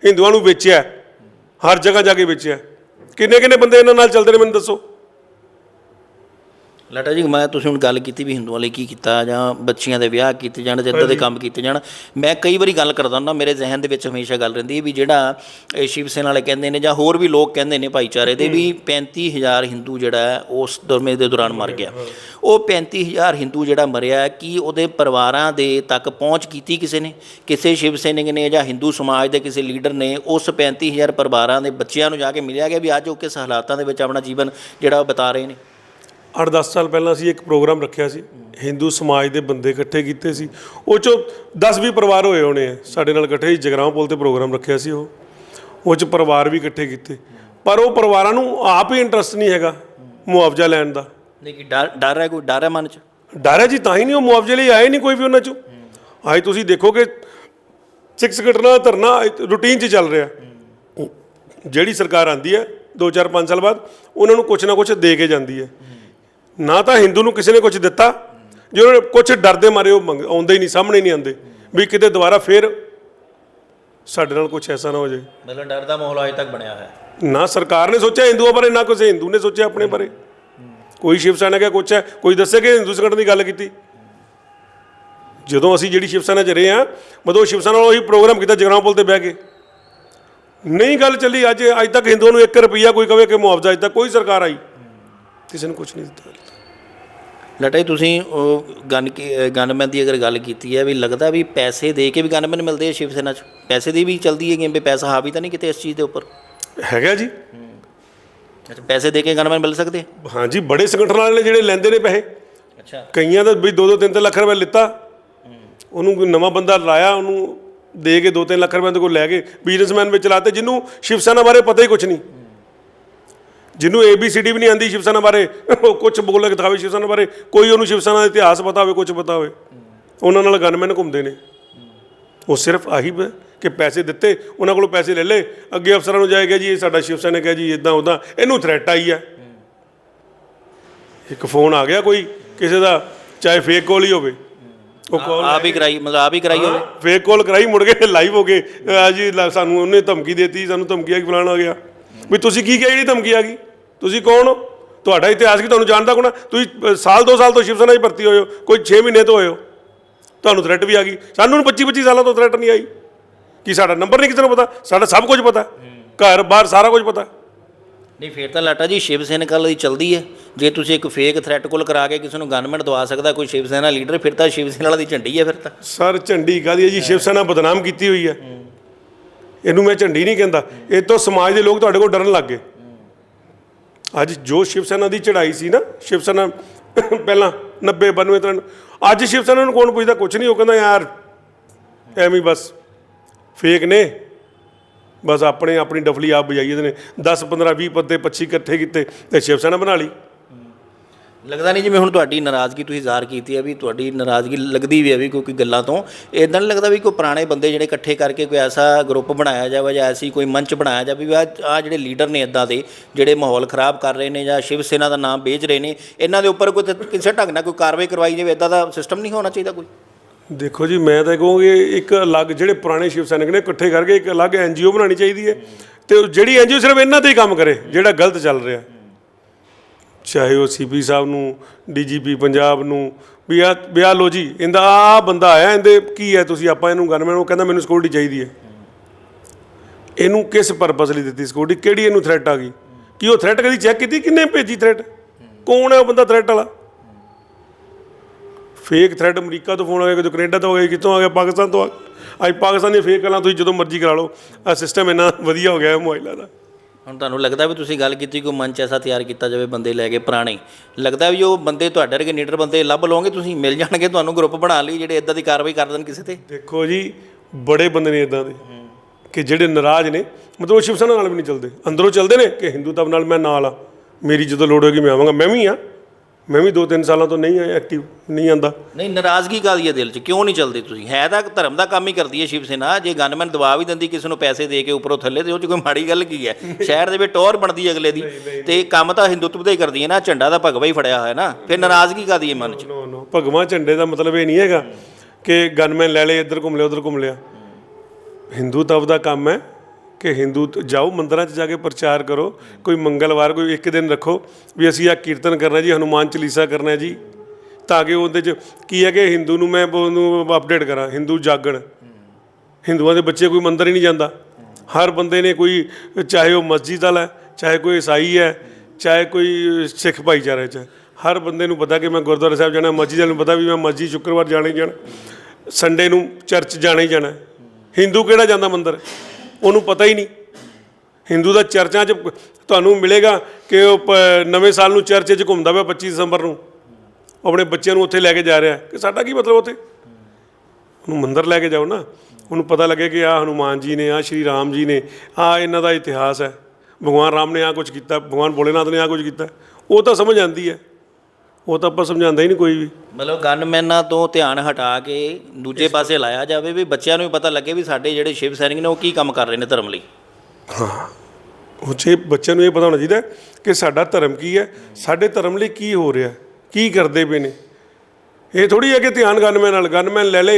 ਹਿੰਦੂਆਂ ਨੂੰ ਵੇਚਿਆ। ਹਰ ਜਗ੍ਹਾ ਜਾ ਕੇ ਵੇਚਿਆ। ਕਿੰਨੇ ਕਿੰਨੇ ਬੰਦੇ ਇਹਨਾਂ ਨਾਲ ਚੱਲਦੇ ਨੇ ਮੈਨੂੰ ਦੱਸੋ? ਲਾਟਾ ਜੀ ਮੈਂ ਤੁਸੀਂ ਹੁਣ ਗੱਲ ਕੀਤੀ ਵੀ ਹਿੰਦੂਆਂ ਲਈ ਕੀ ਕੀਤਾ ਜਾਂ ਬੱਚੀਆਂ ਦੇ ਵਿਆਹ ਕੀਤੇ ਜਾਣ ਜਾਂ ਇੱਦਾਂ ਦੇ ਕੰਮ ਕੀਤੇ ਜਾਣ ਮੈਂ ਕਈ ਵਾਰੀ ਗੱਲ ਕਰਦਾ ਹੁੰਦਾ ਮੇਰੇ ਜ਼ਿਹਨ ਦੇ ਵਿੱਚ ਹਮੇਸ਼ਾ ਗੱਲ ਰਹਿੰਦੀ ਹੈ ਵੀ ਜਿਹੜਾ ਇਹ ਸ਼ਿਵ ਸੈਨਾ ਵਾਲੇ ਕਹਿੰਦੇ ਨੇ ਜਾਂ ਹੋਰ ਵੀ ਲੋਕ ਕਹਿੰਦੇ ਨੇ ਭਾਈਚਾਰੇ ਦੇ ਵੀ 35000 ਹਿੰਦੂ ਜਿਹੜਾ ਉਸ ਦਰਮੇ ਦੇ ਦੌਰਾਨ ਮਰ ਗਿਆ। ਉਹ 35000 ਹਿੰਦੂ ਜਿਹੜਾ ਮਰਿਆ ਕੀ ਉਹਦੇ ਪਰਿਵਾਰਾਂ ਦੇ ਤੱਕ ਪਹੁੰਚ ਕੀਤੀ ਕਿਸੇ ਨੇ? ਕਿਸੇ ਸ਼ਿਵ ਸੈਨਿਕ ਨੇ ਜਾਂ ਹਿੰਦੂ ਸਮਾਜ ਦੇ ਕਿਸੇ ਲੀਡਰ ਨੇ ਉਸ 35000 ਪਰਿਵਾਰਾਂ ਦੇ ਬੱਚਿਆਂ ਨੂੰ ਜਾ ਕੇ ਮਿਲਿਆ ਗਿਆ ਵੀ ਅੱਜ ਉਹ ਕਿਸ ਹਾਲਾਤਾਂ ਦੇ ਵਿੱਚ ਆਪਣਾ ਜੀਵਨ ਜਿਹੜਾ ਉਹ ਬਿਤਾ ਰਹੇ ਨੇ? 8-10 ਸਾਲ ਪਹਿਲਾਂ ਅਸੀਂ ਇੱਕ ਪ੍ਰੋਗਰਾਮ ਰੱਖਿਆ ਸੀ। ਹਿੰਦੂ ਸਮਾਜ ਦੇ ਬੰਦੇ ਇਕੱਠੇ ਕੀਤੇ ਸੀ। ਉਹ ਚੋਂ 10-20 ਪਰਿਵਾਰ ਹੋਏ ਹੋਣੇ ਆ। ਸਾਡੇ ਨਾਲ ਇਕੱਠੇ ਹੀ ਜਗਰਾਉਂ ਪੁਲ ਤੇ ਪ੍ਰੋਗਰਾਮ ਰੱਖਿਆ ਸੀ ਉਹ। ਉਹ ਚ ਪਰਿਵਾਰ ਵੀ ਇਕੱਠੇ ਕੀਤੇ। ਪਰ ਉਹ ਪਰਿਵਾਰਾਂ ਨੂੰ ਆਪ ਹੀ ਇੰਟਰਸਟ ਨਹੀਂ ਹੈਗਾ ਮੁਆਵਜ਼ਾ ਲੈਣ ਦਾ। ਨਹੀਂ ਕਿ ਡਰ ਡਰ ਹੈ ਕੋਈ? ਡਰ ਹੈ ਮਨ 'ਚ? ਡਰ ਹੈ ਜੀ ਤਾਂ ਹੀ ਨਹੀਂ ਉਹ ਮੁਆਵਜ਼ੇ ਲਈ ਆਏ ਨਹੀਂ ਕੋਈ ਵੀ ਉਹਨਾਂ ਚੋਂ। ਅੱਜ ਤੁਸੀਂ ਦੇਖੋਗੇ ਸਿਕਸ ਘਟਨਾ ਧਰਨਾ ਰੂਟੀਨ 'ਚ ਚੱਲ ਰਿਹਾ। ਜਿਹੜੀ ਸਰਕਾਰ ਆਂਦੀ ਹੈ 2-4 5 ਸਾਲ ਬਾਅਦ ਉਹਨਾਂ ਨੂੰ ਕੁਝ ਨਾ ਕੁਝ ਦੇ ਕੇ ਜਾਂਦੀ ਹੈ। ਨਾ ਤਾਂ ਹਿੰਦੂ ਨੂੰ ਕਿਸੇ ਨੇ ਕੁਝ ਦਿੱਤਾ ਜੇ ਉਹਨਾਂ ਨੇ ਕੁਝ ਡਰਦੇ ਮਾਰੇ ਉਹ ਆਉਂਦੇ ਹੀ ਨਹੀਂ ਸਾਹਮਣੇ ਨਹੀਂ ਆਉਂਦੇ। ਵੀ ਕਿਤੇ ਦੁਬਾਰਾ ਫੇਰ ਸਾਡੇ ਨਾਲ ਕੁਝ ਐਸਾ ਨਾ ਹੋ ਜਾਏ। ਮਤਲਬ ਡਰ ਦਾ ਮਾਹੌਲ ਅਜੇ ਤੱਕ ਬਣਿਆ ਹੋਇਆ ਹੈ। ਨਾ ਸਰਕਾਰ ਨੇ ਸੋਚਿਆ ਹਿੰਦੂਆਂ ਬਾਰੇ ਨਾ ਕਿਸੇ ਹਿੰਦੂ ਨੇ ਸੋਚਿਆ ਆਪਣੇ ਬਾਰੇ। ਕੋਈ ਸ਼ਿਵ ਸੈਨਾ ਕਿਹਾ ਕੁਛ ਹੈ? ਕੋਈ ਦੱਸੇ ਕਿ ਹਿੰਦੂ ਸੰਗਠਨ ਦੀ ਗੱਲ ਕੀਤੀ? ਜਦੋਂ ਅਸੀਂ ਜਿਹੜੀ ਸ਼ਿਵ ਸੈਨਾ 'ਚ ਰਹੇ ਆ ਮਦੋਂ ਸ਼ਿਵ ਸੈਨਾ ਨਾਲ ਉਹੀ ਪ੍ਰੋਗਰਾਮ ਕੀਤਾ ਜਗਰਾਉਂ ਪੁਲ ਤੇ ਬਹਿ ਕੇ। ਨਹੀਂ ਗੱਲ ਚੱਲੀ ਅੱਜ ਅੱਜ ਤੱਕ ਹਿੰਦੂਆਂ ਨੂੰ 1 ਰੁਪਈਆ ਕੋਈ ਕਵੇ ਕਿ ਮੁਆਵਜ਼ਾ ਅੱਜ ਤੱਕ ਕੋਈ ਸਰਕਾਰ ਆਈ। ਕਿਸੇ ਨੇ ਕੁਝ ਨਹੀਂ ਦਿੱਤਾ। ਲਟਾਈ ਤੁਸੀਂ ਉਹ ਗਨ ਗਨਮੈਨ ਦੀ ਅਗਰ ਗੱਲ ਕੀਤੀ ਹੈ ਵੀ ਲੱਗਦਾ ਵੀ ਪੈਸੇ ਦੇ ਕੇ ਵੀ ਗਨਮੈਨ ਮਿਲਦੇ ਆ ਸ਼ਿਵ ਸੈਨਾ 'ਚ? ਪੈਸੇ ਦੀ ਵੀ ਚਲਦੀ ਹੈ ਕਿ ਵੀ ਪੈਸਾ ਹਾਵੀ ਤਾਂ ਨਹੀਂ ਕਿਤੇ ਇਸ ਚੀਜ਼ ਦੇ ਉੱਪਰ? ਹੈਗਾ ਜੀ। ਅੱਛਾ ਪੈਸੇ ਦੇ ਕੇ ਗਨਮੈਨ ਮਿਲ ਸਕਦੇ ਆ? ਹਾਂਜੀ ਬੜੇ ਸੰਗਠਨ ਵਾਲੇ ਜਿਹੜੇ ਲੈਂਦੇ ਨੇ ਪੈਸੇ। ਅੱਛਾ। ਕਈਆਂ ਦਾ ਵੀ 2-2 3-3 ਲੱਖ ਰੁਪਏ ਲਿੱਤਾ। ਉਹਨੂੰ ਕੋਈ ਨਵਾਂ ਬੰਦਾ ਲਾਇਆ ਉਹਨੂੰ ਦੇ ਕੇ 2-3 ਲੱਖ ਰੁਪਏ ਦੇ ਕੋਲ ਲੈ ਕੇ ਬਿਜ਼ਨਸਮੈਨ ਵਿੱਚ ਚਲਾਤੇ ਜਿਹਨੂੰ ਸ਼ਿਵ ਸੈਨਾ ਬਾਰੇ ਪਤਾ ਹੀ ਕੁਝ ਨਹੀਂ। ਜਿਹਨੂੰ ਏਬੀਸੀਡੀ ਵੀ ਨਹੀਂ ਆਂਦੀ ਸ਼ਿਵ ਸੈਨਾ ਬਾਰੇ ਉਹ ਕੁਝ ਬੋਲ ਕੇ ਦਿਖਾਵੇ ਸ਼ਿਵ ਸੈਨਾ ਬਾਰੇ ਕੋਈ ਉਹਨੂੰ ਸ਼ਿਵ ਸੈਨਾ ਦਾ ਇਤਿਹਾਸ ਪਤਾ ਹੋਵੇ ਕੁਝ ਪਤਾ ਹੋਵੇ। ਉਹਨਾਂ ਨਾਲ ਗਨਮੈਨ ਘੁੰਮਦੇ ਨੇ। ਉਹ ਸਿਰਫ ਆਹੀ ਕਿ ਪੈਸੇ ਦਿੱਤੇ ਉਹਨਾਂ ਕੋਲੋਂ ਪੈਸੇ ਲੈ ਲਏ ਅੱਗੇ ਅਫਸਰਾਂ ਨੂੰ ਜਾਏਗਾ ਜੀ ਇਹ ਸਾਡਾ ਸ਼ਿਵ ਸੈਨਾ ਕਿਹਾ ਜੀ ਇਦਾਂ ਉਦਾਂ ਇਹਨੂੰ ਥ੍ਰੈਟ ਆਈ ਹੈ ਇੱਕ ਫੋਨ ਆ ਗਿਆ ਕੋਈ ਕਿਸੇ ਦਾ ਚਾਹੇ ਫੇਕ ਕਾਲ ਹੀ ਹੋਵੇ। ਉਹ ਕਾਲ ਆਪ ਹੀ ਕਰਾਈ ਮਤਲਬ ਆਪ ਹੀ ਕਰਾਈ ਹੋਵੇ। ਫੇਕ ਕਾਲ ਕਰਾਈ ਮੁੜ ਕੇ ਲਾਈਵ ਹੋ ਗਏ। ਆ ਜੀ ਲੈ ਸਾਨੂੰ ਉਹਨੇ ਧਮਕੀ ਦਿੱਤੀ ਸਾਨੂੰ ਧਮਕੀ ਆ ਕਿ ਫਲਾਣਾ ਆ ਗਿਆ। ਵੀ ਤੁਸੀਂ ਕੀ ਕਿਹਾ ਜਿਹੜੀ ਧਮਕੀ ਆ ਗਈ? ਤੁਸੀਂ ਕੌਣ ਹੋ? ਤੁਹਾਡਾ ਇਤਿਹਾਸ ਕੀ? ਤੁਹਾਨੂੰ ਜਾਣਦਾ ਕੋਣਾ ਤੁਸੀਂ ਸਾਲ ਦੋ ਸਾਲ ਤੋਂ ਸ਼ਿਵ ਸੈਨਾ 'ਚ ਭਰਤੀ ਹੋਏ ਹੋ ਕੋਈ 6 ਮਹੀਨੇ ਤੋਂ ਹੋਏ ਹੋ। ਤੁਹਾਨੂੰ ਥ੍ਰੈਟ ਵੀ ਆ ਗਈ। ਸਾਨੂੰ 25 25 ਸਾਲਾਂ ਤੋਂ ਥ੍ਰੈਟ ਨਹੀਂ ਆਈ। ਕਿ ਸਾਡਾ ਨੰਬਰ ਨਹੀਂ ਕਿਸੇ ਨੂੰ ਪਤਾ? ਸਾਡਾ ਸਭ ਕੁਝ ਪਤਾ। ਘਰ ਬਾਹਰ ਸਾਰਾ ਕੁਝ ਪਤਾ। ਨਹੀਂ ਫੇਰ ਤਾਂ ਲਾਟਾ ਜੀ ਸ਼ਿਵ ਸੈਨਾ ਕੱਲ ਦੀ ਚਲਦੀ ਹੈ। ਜੇ ਤੁਸੀਂ ਇੱਕ ਫੇਕ ਥ੍ਰੈਟ ਕੋਲ ਕਰਾ ਕੇ ਕਿਸੇ ਨੂੰ ਗਨਮੈਨ ਦਵਾ ਸਕਦਾ ਕੋਈ ਸ਼ਿਵ ਸੈਨਾ ਲੀਡਰ ਫਿਰ ਤਾਂ ਸ਼ਿਵ ਸੈਨਾ ਵਾਲਾ ਦੀ ਝੰਡੀ ਹੈ ਫਿਰ ਤਾਂ। ਸਰ ਝੰਡੀ ਕਾਦੀ ਹੈ ਜੀ? ਸ਼ਿਵ ਸੈਨਾ ਬਦਨਾਮ ਕੀਤੀ ਹੋਈ ਹੈ। ਇਹਨੂੰ ਮੈਂ ਝੰਡੀ ਨਹੀਂ ਕਹਿੰਦਾ। ਇਹ ਤੋਂ ਸਮਾਜ ਦੇ ਲੋਕ ਤੁਹਾਡੇ ਕੋਲ ਡਰਨ ਲੱਗ ਗਏ। ਅੱਜ ਜੋ ਸ਼ਿਵ ਸੈਨਾ ਦੀ ਚੜ੍ਹਾਈ ਸੀ ਨਾ ਸ਼ਿਵ ਸੈਨਾ ਪਹਿਲਾਂ 90 92 ਤਰਨ, ਅੱਜ ਸ਼ਿਵ ਸੈਨਾ ਨੂੰ ਕੌਣ ਪੁੱਛਦਾ? ਕੁਝ ਨਹੀਂ, ਉਹ ਕਹਿੰਦਾ, ਯਾਰ, ਐਵੇਂ ਬਸ। ਫੇਕ ਨੇ। ਬਸ ਆਪਣੇ, ਆਪਣੀ ਡਫਲੀ ਆਪ ਬਜਾਈ ਇਹਦੇ ਨੇ। 10 15 20 ਪੱਤੇ 25 ਇਕੱਠੇ ਕੀਤੇ ਤੇ ਸ਼ਿਵ ਸੈਨਾ ਬਣਾ ਲਈ। ਲੱਗਦਾ ਨਹੀਂ ਜਿਵੇਂ ਹੁਣ ਤੁਹਾਡੀ ਨਾਰਾਜ਼ਗੀ ਤੁਸੀਂ ਜ਼ਾਹਰ ਕੀਤੀ ਹੈ ਵੀ ਤੁਹਾਡੀ ਨਾਰਾਜ਼ਗੀ ਲੱਗਦੀ ਵੀ ਹੈ ਵੀ ਕੋਈ ਕੋਈ ਗੱਲਾਂ ਤੋਂ। ਇਦਾਂ ਨਹੀਂ ਲੱਗਦਾ ਵੀ ਕੋਈ ਪੁਰਾਣੇ ਬੰਦੇ ਜਿਹੜੇ ਇਕੱਠੇ ਕਰਕੇ ਕੋਈ ਐਸਾ ਗਰੁੱਪ ਬਣਾਇਆ ਜਾਵੇ ਜਾਂ ਐਸੀ ਕੋਈ ਮੰਚ ਬਣਾਇਆ ਜਾਵੇ ਵੀ ਆ ਜਿਹੜੇ ਲੀਡਰ ਨੇ ਇਦਾਂ ਦੇ, ਜਿਹੜੇ ਮਾਹੌਲ ਖਰਾਬ ਕਰ ਰਹੇ ਨੇ ਜਾਂ ਸ਼ਿਵ ਸੈਨਾ ਦਾ ਨਾਮ ਵੇਚ ਰਹੇ ਨੇ, ਇਹਨਾਂ ਦੇ ਉੱਪਰ ਕੋਈ ਕਿਸੇ ਢੰਗ ਨਾਲ ਕੋਈ ਕਾਰਵਾਈ ਕਰਵਾਈ ਜਾਵੇ ਇਦਾਂ ਦਾ ਸਿਸਟਮ ਨਹੀਂ ਹੋਣਾ ਚਾਹੀਦਾ ਕੋਈ? ਦੇਖੋ ਜੀ, ਮੈਂ ਤਾਂ ਕਹੂੰਗੀ ਇੱਕ ਅਲੱਗ ਜਿਹੜੇ ਪੁਰਾਣੇ ਸ਼ਿਵ ਸੈਨਿਕ ਨੇ ਇਕੱਠੇ ਕਰਕੇ ਇੱਕ ਅਲੱਗ ਐਨਜੀਓ ਬਣਾਉਣੀ ਚਾਹੀਦੀ ਹੈ ਤੇ ਉਹ ਜਿਹੜੀ ਐਨਜੀਓ ਸਿਰਫ ਇਹਨਾਂ ਤੇ ਹੀ ਕੰਮ ਕਰੇ, ਜਿਹੜਾ ਗਲਤ ਚੱਲ ਰਿਹਾ। ਚਾਹੇ ਉਹ ਸੀਪੀ ਸਾਹਿਬ ਨੂੰ, ਡੀਜੀਪੀ ਪੰਜਾਬ ਨੂੰ, ਵੀ ਆ ਵੀ ਆਹ ਲੋ ਜੀ, ਇਹਦਾ ਆ ਬੰਦਾ ਆਇਆ, ਇਹਦੇ ਕੀ ਹੈ ਤੁਸੀਂ, ਆਪਾਂ ਇਹਨੂੰ ਗਨਮੈਨ, ਉਹ ਕਹਿੰਦਾ ਮੈਨੂੰ ਸਿਕਿਉਰਿਟੀ ਚਾਹੀਦੀ ਹੈ। ਇਹਨੂੰ ਕਿਸ ਪਰਪਸ ਲਈ ਦਿੱਤੀ ਸਿਕਿਉਰਿਟੀ ਕਿਹੜੀ ਇਹਨੂੰ ਥ੍ਰੈਟ ਆ ਗਈ? ਕੀ ਉਹ ਥ੍ਰੈਟ ਕਦੀ ਚੈੱਕ ਕੀਤੀ? ਕਿੰਨੇ ਭੇਜੀ ਥ੍ਰੈਟ ਕੌਣ ਹੈ ਉਹ ਬੰਦਾ ਥ੍ਰੈਟ ਵਾਲਾ? ਫੇਕ ਥ੍ਰੈਡ ਅਮਰੀਕਾ ਤੋਂ ਫੋਨ ਆ ਗਿਆ ਕਦੇ ਕੈਨੇਡਾ ਤੋਂ ਆ ਗਿਆ, ਕਿੱਥੋਂ ਆ ਗਿਆ, ਪਾਕਿਸਤਾਨ ਤੋਂ ਆ ਅੱਜ ਪਾਕਿਸਤਾਨ ਦੀਆਂ ਫੇਕ ਗੱਲਾਂ ਤੁਸੀਂ ਜਦੋਂ ਮਰਜ਼ੀ ਕਰਾ ਲਓ। ਆ ਸਿਸਟਮ ਇੰਨਾ ਵਧੀਆ ਹੋ ਗਿਆ ਮੋਬਾਈਲਾਂ ਦਾ। ਹੁਣ ਤੁਹਾਨੂੰ ਲੱਗਦਾ ਵੀ ਤੁਸੀਂ ਗੱਲ ਕੀਤੀ ਕੋਈ ਮੰਚ ਐਸਾ ਤਿਆਰ ਕੀਤਾ ਜਾਵੇ ਬੰਦੇ ਲੈ ਕੇ ਪੁਰਾਣੇ ਲੱਗਦਾ ਵੀ ਉਹ ਬੰਦੇ ਤੁਹਾਡੇ ਵਰਗੇ ਨੀਡਰ ਬੰਦੇ ਲੱਭ ਲਓਗੇ ਤੁਸੀਂ, ਮਿਲ ਜਾਣਗੇ ਤੁਹਾਨੂੰ ਗਰੁੱਪ ਬਣਾ ਲਈ ਜਿਹੜੇ ਇਦਾਂ ਦੀ ਕਾਰਵਾਈ ਕਰ ਦੇਣ ਕਿਸੇ ਤੇ? ਦੇਖੋ ਜੀ, ਬੜੇ ਬੰਦੇ ਨੇ ਇਦਾਂ ਦੇ ਕਿ ਜਿਹੜੇ ਨਾਰਾਜ਼ ਨੇ, ਮਤਲਬ ਉਹ ਸ਼ਿਵ ਸੈਨਾ ਨਾਲ ਵੀ ਨਹੀਂ ਚੱਲਦੇ। ਅੰਦਰੋਂ ਚੱਲਦੇ ਨੇ ਕਿ ਹਿੰਦੂ ਧਰਮ ਨਾਲ ਮੈਂ ਨਾਲ ਆ। ਮੇਰੀ ਜਦੋਂ ਲੋੜ ਹੋਏਗੀ ਮੈਂ ਆਵਾਂਗਾ, ਮੈਂ ਵੀ ਆ। ਮੈਂ ਵੀ 2-3 ਸਾਲਾਂ ਤੋਂ ਨਹੀਂ ਆ ਐਕਟਿਵ ਨਹੀਂ ਆਂਦਾ। ਨਹੀਂ ਨਾਰਾਜ਼ਗੀ ਕਾਦੀ ਹੈ ਦਿਲ 'ਚ? ਕਿਉਂ ਨਹੀਂ ਚੱਲਦੇ ਤੁਸੀਂ? ਹੈ ਤਾਂ ਧਰਮ ਦਾ ਕੰਮ ਹੀ ਕਰਦੀ ਹੈ ਸ਼ਿਵ ਸੈਨਾ। ਜੇ ਗਨਮੈਨ ਦਵਾ ਵੀ ਦਿੰਦੀ ਕਿਸੇ ਨੂੰ ਪੈਸੇ ਦੇ ਕੇ ਉੱਪਰੋਂ ਥੱਲੇ ਤੇ ਉਹ 'ਚ ਕੋਈ ਮਾੜੀ ਗੱਲ ਕੀ ਹੈ ਸ਼ਹਿਰ ਦੇ ਵਿੱਚ ਟੌਰ ਬਣਦੀ ਅਗਲੇ ਦੀ। ਤੇ ਕੰਮ ਤਾਂ ਹਿੰਦੂਤਵ ਦਾ ਹੀ ਕਰਦੀ ਹੈ ਨਾ ਝੰਡਾ ਦਾ ਭਗਵਾ ਹੀ ਫੜਿਆ ਹੋਇਆ ਨਾ। ਫਿਰ ਨਾਰਾਜ਼ਗੀ ਕਾਦੀ ਹੈ ਮਨ 'ਚ? ਨੋ ਨੋ ਭਗਵਾਨ ਝੰਡੇ ਦਾ ਮਤਲਬ ਇਹ ਨਹੀਂ ਹੈਗਾ ਕਿ ਗਨਮੈਨ ਲੈ ਲਏ ਇੱਧਰ ਘੁੰਮ ਲਿਆ ਉੱਧਰ ਘੁੰਮ ਲਿਆ। ਹਿੰਦੂ ਤਵ ਦਾ ਕੰਮ ਹੈ ਕਿ ਹਿੰਦੂ ਜਾਓ, ਮੰਦਰਾਂ 'ਚ ਜਾ ਕੇ ਪ੍ਰਚਾਰ ਕਰੋ, ਕੋਈ ਮੰਗਲਵਾਰ, ਕੋਈ ਇੱਕ ਦਿਨ ਰੱਖੋ, ਵੀ ਅਸੀਂ ਆ ਕੀਰਤਨ ਕਰਨਾ ਜੀ, ਹਨੂਮਾਨ ਚਾਲੀਸਾ ਕਰਨਾ ਜੀ, ਤਾਂ ਕਿ ਉਹਦੇ 'ਚ ਕੀ ਹੈ ਕਿ ਹਿੰਦੂ ਨੂੰ ਮੈਂ ਉਹਨੂੰ ਅਪਡੇਟ ਕਰਾਂ, ਹਿੰਦੂ ਜਾਗਣ। ਹਿੰਦੂਆਂ ਦੇ ਬੱਚੇ ਕੋਈ ਮੰਦਰ ਹੀ ਨਹੀਂ ਜਾਂਦਾ। ਹਰ ਬੰਦੇ ਨੇ ਕੋਈ, ਚਾਹੇ ਉਹ ਮਸਜਿਦ ਵਾਲਾ ਚਾਹੇ ਕੋਈ ਈਸਾਈ ਹੈ, ਚਾਹੇ ਕੋਈ ਸਿੱਖ ਭਾਈਚਾਰੇ 'ਚ। ਹਰ ਬੰਦੇ ਨੂੰ ਪਤਾ ਕਿ ਮੈਂ ਗੁਰਦੁਆਰਾ ਸਾਹਿਬ ਜਾਣਾ, ਮਸਜਿਦ ਵਾਲੇ ਨੂੰ ਪਤਾ ਵੀ ਮੈਂ ਮਸਜਿਦ ਸ਼ੁੱਕਰਵਾਰ ਜਾਣਾ ਹੀ ਜਾਣਾ। ਸੰਡੇ ਨੂੰ ਚਰਚ ਜਾਣਾ ਹੀ ਜਾਣਾ। ਹਿੰਦੂ ਕਿਹੜਾ ਜਾਂਦਾ ਮੰਦਰ? ਉਹਨੂੰ ਪਤਾ ਹੀ ਨਹੀਂ। ਹਿੰਦੂ ਦਾ ਚਰਚਾਂ 'ਚ ਤੁਹਾਨੂੰ ਮਿਲੇਗਾ ਕਿ ਉਹ ਪ- ਨਵੇਂ ਸਾਲ ਨੂੰ ਚਰਚ 'ਚ ਘੁੰਮਦਾ ਪਿਆ 25 ਦਸੰਬਰ ਨੂੰ। ਉਹ ਆਪਣੇ ਬੱਚਿਆਂ ਨੂੰ ਉੱਥੇ ਲੈ ਕੇ ਜਾ ਰਿਹਾ। ਕਿ ਸਾਡਾ ਕੀ ਮਤਲਬ ਉੱਥੇ? ਉਹਨੂੰ ਮੰਦਿਰ ਲੈ ਕੇ ਜਾਓ ਨਾ। ਉਹਨੂੰ ਪਤਾ ਲੱਗੇ ਕਿ ਆ ਹਨੂਮਾਨ ਜੀ ਨੇ ਆ ਸ਼੍ਰੀ ਰਾਮ ਜੀ ਨੇ ਆ ਇਹਨਾਂ ਦਾ ਇਤਿਹਾਸ ਹੈ। ਭਗਵਾਨ ਰਾਮ ਨੇ ਆ ਕੁਝ ਕੀਤਾ, ਭਗਵਾਨ ਭੋਲੇਨਾਥ ਨੇ ਆ ਕੁਝ ਕੀਤਾ। ਉਹ ਤਾਂ ਸਮਝ ਆਉਂਦੀ ਹੈ। ਉਹ ਤਾਂ ਆਪਾਂ ਸਮਝਾਉਂਦਾ ਹੀ ਨਹੀਂ ਕੋਈ ਵੀ। ਮਤਲਬ ਗਨਮੈਨਾਂ ਤੋਂ ਧਿਆਨ ਹਟਾ ਕੇ ਦੂਜੇ ਪਾਸੇ ਲਾਇਆ ਜਾਵੇ ਵੀ ਬੱਚਿਆਂ ਨੂੰ ਵੀ ਪਤਾ ਲੱਗੇ ਵੀ ਸਾਡੇ ਜਿਹੜੇ ਸ਼ਿਵ ਸੈਨਿਕ ਨੇ ਉਹ ਕੀ ਕੰਮ ਕਰ ਰਹੇ ਨੇ ਧਰਮ ਲਈ। ਉਹ 'ਚ ਬੱਚਿਆਂ ਨੂੰ ਇਹ ਪਤਾ ਹੋਣਾ ਚਾਹੀਦਾ ਕਿ ਸਾਡਾ ਧਰਮ ਕੀ ਹੈ ਸਾਡੇ ਧਰਮ ਲਈ ਕੀ ਹੋ ਰਿਹਾ ਕੀ ਕਰਦੇ ਪਏ ਨੇ। ਇਹ ਥੋੜੀ ਹੈ ਕਿ ਧਿਆਨ ਗਨਮੈਨ ਨਾਲ ਗਨਮੈਨ ਲੈ ਲੇ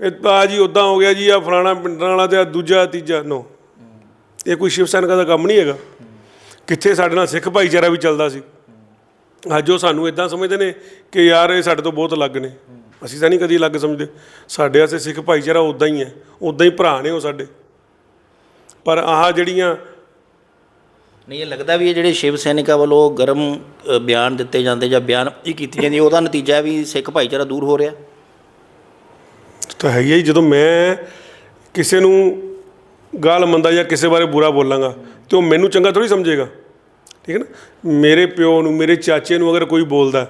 ਇਹ ਆ ਜੀ ਉਦਾਂ ਹੋ ਗਿਆ ਜੀ ਆ ਫਲਾਣਾ ਪਿੰਡਾਂ ਵਾਲਾ ਤੇ ਦੂਜਾ ਤੀਜਾ ਨੋ। ਇਹ ਕੋਈ ਸ਼ਿਵ ਸੈਨਿਕਾਂ ਦਾ ਕੰਮ ਨਹੀਂ ਹੈਗਾ। ਕਿੱਥੇ ਸਾਡੇ ਨਾਲ ਸਿੱਖ ਭਾਈਚਾਰਾ ਵੀ ਚੱਲਦਾ ਸੀ। ਅੱਜ ਉਹ ਸਾਨੂੰ ਇਦਾਂ ਸਮਝਦੇ ਨੇ ਕਿ ਯਾਰ ਇਹ ਸਾਡੇ ਤੋਂ ਬਹੁਤ ਅਲੱਗ ਨੇ। ਅਸੀਂ ਤਾਂ ਨਹੀਂ ਕਦੀ ਅਲੱਗ ਸਮਝਦੇ। ਸਾਡੇ ਵਾਸਤੇ ਸਿੱਖ ਭਾਈਚਾਰਾ ਉਦਾਂ ਹੀ ਹੈ। ਉਦਾਂ ਹੀ ਭਰਾ ਨੇ ਉਹ ਸਾਡੇ। ਪਰ ਆਹ ਜਿਹੜੀਆਂ ਨਹੀਂ ਇਹ ਲੱਗਦਾ ਵੀ ਇਹ ਜਿਹੜੇ ਸ਼ਿਵ ਸੈਨਿਕਾਂ ਵੱਲੋਂ ਗਰਮ ਬਿਆਨ ਦਿੱਤੇ ਜਾਂਦੇ ਜਾਂ ਬਿਆਨ ਇਹ ਕੀਤੀ ਜਾਂਦੀ ਉਹਦਾ ਨਤੀਜਾ ਵੀ ਸਿੱਖ ਭਾਈਚਾਰਾ ਦੂਰ ਹੋ ਰਿਹਾ। ਤਾਂ ਹੈ ਹੀ ਜਦੋਂ ਮੈਂ ਕਿਸੇ ਨੂੰ ਗਾਲ ਮੰਦਾ ਜਾਂ ਕਿਸੇ ਬਾਰੇ ਬੁਰਾ ਬੋਲਾਂਗਾ ਤੇ ਉਹ ਮੈਨੂੰ ਚੰਗਾ ਥੋੜੀ ਸਮਝੇਗਾ। ਠੀਕ ਹੈ ਨਾ? ਮੇਰੇ ਪਿਓ ਨੂੰ ਮੇਰੇ ਚਾਚੇ ਨੂੰ ਅਗਰ ਕੋਈ ਬੋਲਦਾ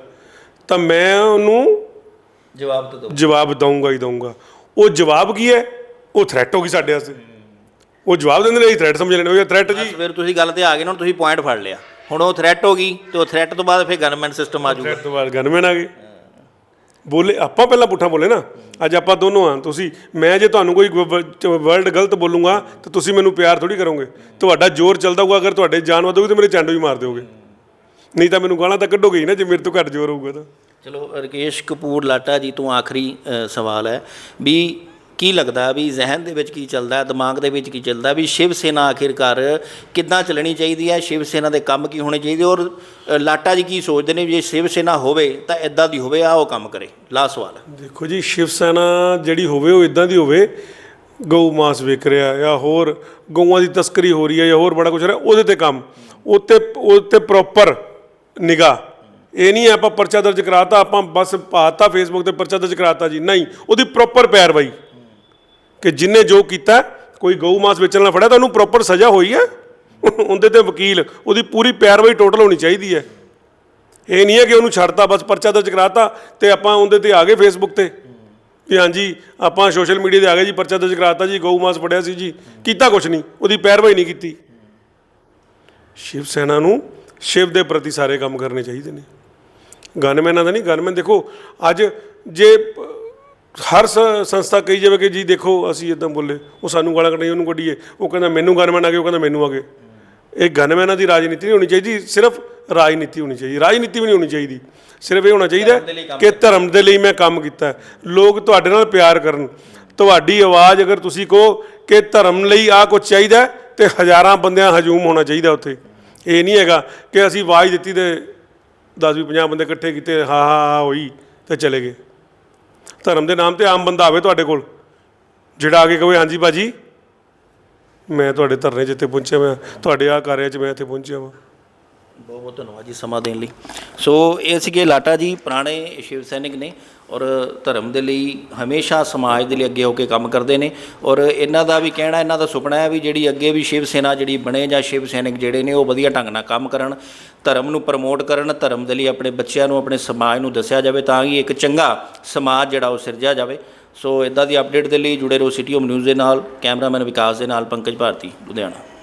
ਤਾਂ ਮੈਂ ਉਹਨੂੰ ਜਵਾਬ ਤਾਂ ਦਿਓ ਜਵਾਬ ਦਊਂਗਾ ਹੀ ਦਊਂਗਾ। ਉਹ ਜਵਾਬ ਕੀ ਹੈ? ਉਹ ਥ੍ਰੈਟ ਹੋ ਗਈ ਸਾਡੇ ਵਾਸਤੇ। ਉਹ ਜਵਾਬ ਦਿੰਦੇ ਨੇ ਇਹ ਥ੍ਰੈਟ ਸਮਝ ਲੈਣੇ ਉਹ ਥ੍ਰੈਟ ਜੀ ਫਿਰ ਤੁਸੀਂ ਗੱਲ ਤੇ ਆ ਗਏ ਨਾ ਹੁਣ ਤੁਸੀਂ ਪੁਆਇੰਟ ਫੜ ਲਿਆ। ਹੁਣ ਉਹ ਥ੍ਰੈਟ ਹੋ ਗਈ ਤੇ ਉਹ ਥ੍ਰੈਟ ਤੋਂ ਬਾਅਦ ਫਿਰ ਗਨਮੈਨ ਸਿਸਟਮ ਆ ਜਾਊਗਾ। ਥ੍ਰੈਟ ਤੋਂ ਬਾਅਦ ਗਨਮੈਨ ਆ ਗਏ ਬੋਲੇ, ਆਪਾਂ ਪਹਿਲਾਂ ਪੁੱਠਾ ਬੋਲੇ ਨਾ। ਅੱਜ ਆਪਾਂ ਦੋਨੋਂ ਆ, ਤੁਸੀਂ, ਮੈਂ ਜੇ ਤੁਹਾਨੂੰ ਕੋਈ ਵਰਡ ਗਲਤ ਬੋਲੂੰਗਾ, ਤਾਂ ਤੁਸੀਂ ਮੈਨੂੰ ਪਿਆਰ ਥੋੜੀ ਕਰੋਗੇ। ਤੁਹਾਡਾ ਜ਼ੋਰ ਚੱਲਦਾ ਹੋਊਗਾ, ਅਗਰ ਤੁਹਾਡੇ ਜਾਨ ਵਧੂਗੀ ਤਾਂ ਮੇਰੇ ਚੰਡ ਵੀ ਮਾਰ ਦਿਓਗੇ। ਨਹੀਂ ਤਾਂ ਮੈਨੂੰ ਗਾਲਾਂ ਤਾਂ ਕੱਢੋਗੇ ਹੀ ਨਾ, ਜੇ ਮੇਰੇ ਤੋਂ ਘੱਟ ਜ਼ੋਰ ਹੋਊਗਾ ਤਾਂ। ਚਲੋ, ਰਕੇਸ਼ ਕਪੂਰ ਲਾਟਾ ਜੀ ਤੋਂ ਆਖਰੀ ਸਵਾਲ ਹੈ ਵੀ ਕੀ ਲੱਗਦਾ ਵੀ ਜ਼ਿਹਨ ਦੇ ਵਿੱਚ ਕੀ ਚੱਲਦਾ ਹੈ ਦਿਮਾਗ ਦੇ ਵਿੱਚ ਕੀ ਚੱਲਦਾ ਵੀ ਸ਼ਿਵ ਸੈਨਾ ਆਖਿਰਕਾਰ ਕਿੱਦਾਂ ਚੱਲਣੀ ਚਾਹੀਦੀ ਹੈ, ਸ਼ਿਵ ਸੈਨਾ ਦੇ ਕੰਮ ਕੀ ਹੋਣੇ ਚਾਹੀਦੇ ਔਰ ਲਾਟਾ ਜੀ ਕੀ ਸੋਚਦੇ ਨੇ ਵੀ ਜੇ ਸ਼ਿਵ ਸੈਨਾ ਹੋਵੇ ਤਾਂ ਇਦਾਂ ਦੀ ਹੋਵੇ ਆ ਉਹ ਕੰਮ ਕਰੇ। ਲਾ ਸਵਾਲ। ਦੇਖੋ ਜੀ, ਸ਼ਿਵ ਸੈਨਾ ਜਿਹੜੀ ਹੋਵੇ ਉਹ ਇਦਾਂ ਦੀ ਹੋਵੇ, ਗਊ ਮਾਸ ਵਿਕ ਰਿਹਾ ਜਾਂ ਹੋਰ ਗਊਆਂ ਦੀ ਤਸਕਰੀ ਹੋ ਰਹੀ ਹੈ ਜਾਂ ਹੋਰ ਬੜਾ ਕੁਝ ਹੋ ਰਿਹਾ, ਉਹਦੇ ਤੇ ਕੰਮ। ਉੱਤੇ ਉੱਤੇ ਪ੍ਰੋਪਰ ਨਿਗਾ ਇਹ ਨਹੀਂ ਹੈ ਆਪਾਂ ਪਰਚਾ ਦਰਜ ਕਰਾਤਾ, ਆਪਾਂ ਬਸ ਪਾਤਾ ਫੇਸਬੁੱਕ ਤੇ ਪਰਚਾ ਦਰਜ ਕਰਾਤਾ ਜੀ। ਨਹੀਂ, ਉਹਦੀ ਪ੍ਰੋਪਰ ਪੈਰਵਾਈ। ਕਿ ਜਿਨੇ ਜੋ ਕੀਤਾ, ਕੋਈ ਗਊ ਮਾਸ ਵੇਚਣ ਨਾਲ ਫੜਿਆ ਤਾਂ ਉਹਨੂੰ ਪ੍ਰੋਪਰ ਸਜ਼ਾ ਹੋਈ ਹੈ। ਉਹਦੇ ਤੇ ਵਕੀਲ, ਉਹਦੀ ਪੂਰੀ ਪੈਰਵਾਈ ਟੋਟਲ ਹੋਣੀ ਚਾਹੀਦੀ ਹੈ। ਇਹ ਨਹੀਂ ਹੈ ਕਿ ਉਹਨੂੰ ਛੱਡਤਾ, ਬਸ ਪਰਚਾ ਦਰਜ ਕਰਾਤਾ ਤੇ ਆਪਾਂ ਉਹਦੇ ਤੇ ਆ ਗਏ ਫੇਸਬੁੱਕ ਤੇ। ਵੀ ਹਾਂਜੀ, ਆਪਾਂ ਸੋਸ਼ਲ ਮੀਡੀਆ ਤੇ ਆ ਗਏ ਜੀ, ਪਰਚਾ ਦਰਜ ਕਰਾਤਾ ਜੀ, ਗਊ ਮਾਸ ਫੜਿਆ ਸੀ ਜੀ। ਕੀਤਾ ਕੁਛ ਨਹੀਂ, ਉਹਦੀ ਪੈਰਵਾਈ ਨਹੀਂ ਕੀਤੀ। ਸ਼ਿਵ ਸੈਨਾ ਨੂੰ ਸ਼ਿਵ ਦੇ ਪ੍ਰਤੀ ਸਾਰੇ ਕੰਮ ਕਰਨੇ ਚਾਹੀਦੇ ਨੇ। ਗਨਮੈਨਾਂ ਦਾ ਨਹੀਂ ਗਨਮੈਨ ਦੇਖੋ, ਅੱਜ ਜੇ ਹਰ ਸ- ਸੰਸਥਾ ਕਹੀ ਜਾਵੇ ਕਿ ਜੀ ਦੇਖੋ ਅਸੀਂ ਇਦਾਂ ਬੋਲੇ ਉਹ ਸਾਨੂੰ ਗਾਲਾਂ ਕੱਢੀਆਂ ਉਹਨੂੰ ਕੱਢੀਏ ਉਹ ਕਹਿੰਦਾ ਮੈਨੂੰ ਗਨਮੈਨ ਆ ਗਏ ਉਹ ਕਹਿੰਦਾ ਮੈਨੂੰ ਆ ਗਏ। ਇਹ ਗਨਮੈਨਾਂ ਦੀ ਰਾਜਨੀਤੀ ਨਹੀਂ ਹੋਣੀ ਚਾਹੀਦੀ ਸਿਰਫ ਰਾਜਨੀਤੀ ਹੋਣੀ ਚਾਹੀਦੀ ਰਾਜਨੀਤੀ ਵੀ ਨਹੀਂ ਹੋਣੀ ਚਾਹੀਦੀ ਸਿਰਫ ਇਹ ਹੋਣਾ ਚਾਹੀਦਾ ਕਿ ਧਰਮ ਦੇ ਲਈ ਮੈਂ ਕੰਮ ਕੀਤਾ। ਹੈ। ਲੋਕ ਤੁਹਾਡੇ ਨਾਲ ਪਿਆਰ ਕਰਨ ਤੁਹਾਡੀ ਆਵਾਜ਼ ਅਗਰ ਤੁਸੀਂ ਕਹੋ ਕਿ ਧਰਮ ਲਈ ਆ ਕੁਝ ਚਾਹੀਦਾ ਹੈ, ਤੇ ਹਜ਼ਾਰਾਂ ਬੰਦਿਆਂ ਹਜੂਮ ਹੋਣਾ ਚਾਹੀਦਾ ਉੱਥੇ। ਇਹ ਨਹੀਂ ਹੈਗਾ ਕਿ ਅਸੀਂ ਆਵਾਜ਼ ਦਿੱਤੀ ਤੇ 10 ਵੀ 50 ਬੰਦੇ ਇਕੱਠੇ ਕੀਤੇ ਹਾਂ ਹਾਂ ਹਾਂ ਹੋਈ ਤੇ ਚਲੇ ਗਏ। ਧਰਮ ਦੇ ਨਾਮ ਤੇ ਆਮ ਬੰਦਾ ਆਵੇ ਤੁਹਾਡੇ ਕੋਲ, ਜਿਹੜਾ ਆ ਕੇ ਕਹੇ, ਹਾਂਜੀ ਬਾਜੀ ਮੈਂ ਤੁਹਾਡੇ ਧਰਨੇ 'ਚ ਇੱਥੇ ਪਹੁੰਚਿਆ ਮੈਂ ਤੁਹਾਡੇ ਆ ਕਾਰਿਆ 'ਚ ਮੈਂ ਇੱਥੇ ਪਹੁੰਚਿਆ ਵਾਂ। ਬਹੁਤ ਬਹੁਤ ਧੰਨਵਾਦ ਜੀ ਸਮਾਂ ਦੇਣ ਲਈ। ਸੋ ਇਹ ਸੀਗੇ ਲਾਟਾ ਜੀ, ਪੁਰਾਣੇ ਸ਼ਿਵ ਸੈਨਿਕ ਨੇ। ਔਰ ਧਰਮ ਦੇ ਲਈ ਹਮੇਸ਼ਾ ਸਮਾਜ ਦੇ ਲਈ ਅੱਗੇ ਹੋ ਕੇ ਕੰਮ ਕਰਦੇ ਨੇ ਔਰ ਇਹਨਾਂ ਦਾ ਵੀ ਕਹਿਣਾ, ਇਹਨਾਂ ਦਾ ਸੁਪਨਾ ਹੈ ਵੀ ਜਿਹੜੀ ਅੱਗੇ ਵੀ ਸ਼ਿਵ ਸੈਨਾ ਜਿਹੜੀ ਬਣੇ ਜਾਂ ਸ਼ਿਵ ਸੈਨਿਕ ਜਿਹੜੇ ਨੇ ਉਹ ਵਧੀਆ ਢੰਗ ਨਾਲ ਕੰਮ ਕਰਨ, ਧਰਮ ਨੂੰ ਪ੍ਰਮੋਟ ਕਰਨ, ਧਰਮ ਦੇ ਲਈ ਆਪਣੇ ਬੱਚਿਆਂ ਨੂੰ, ਆਪਣੇ ਸਮਾਜ ਨੂੰ ਦੱਸਿਆ ਜਾਵੇ ਤਾਂ ਕਿ ਇੱਕ ਚੰਗਾ ਸਮਾਜ ਜਿਹੜਾ ਉਹ ਸਿਰਜਿਆ ਜਾਵੇ। ਸੋ ਇਦਾਂ ਦੀ ਅਪਡੇਟ ਦੇ ਲਈ ਜੁੜੇ ਰਹੋ ਸਿਟੀ ਹੋਮ ਨਿਊਜ਼ ਦੇ ਨਾਲ, ਕੈਮਰਾਮੈਨ ਵਿਕਾਸ ਦੇ ਨਾਲ ਪੰਕਜ ਭਾਰਤੀ, ਲੁਧਿਆਣਾ।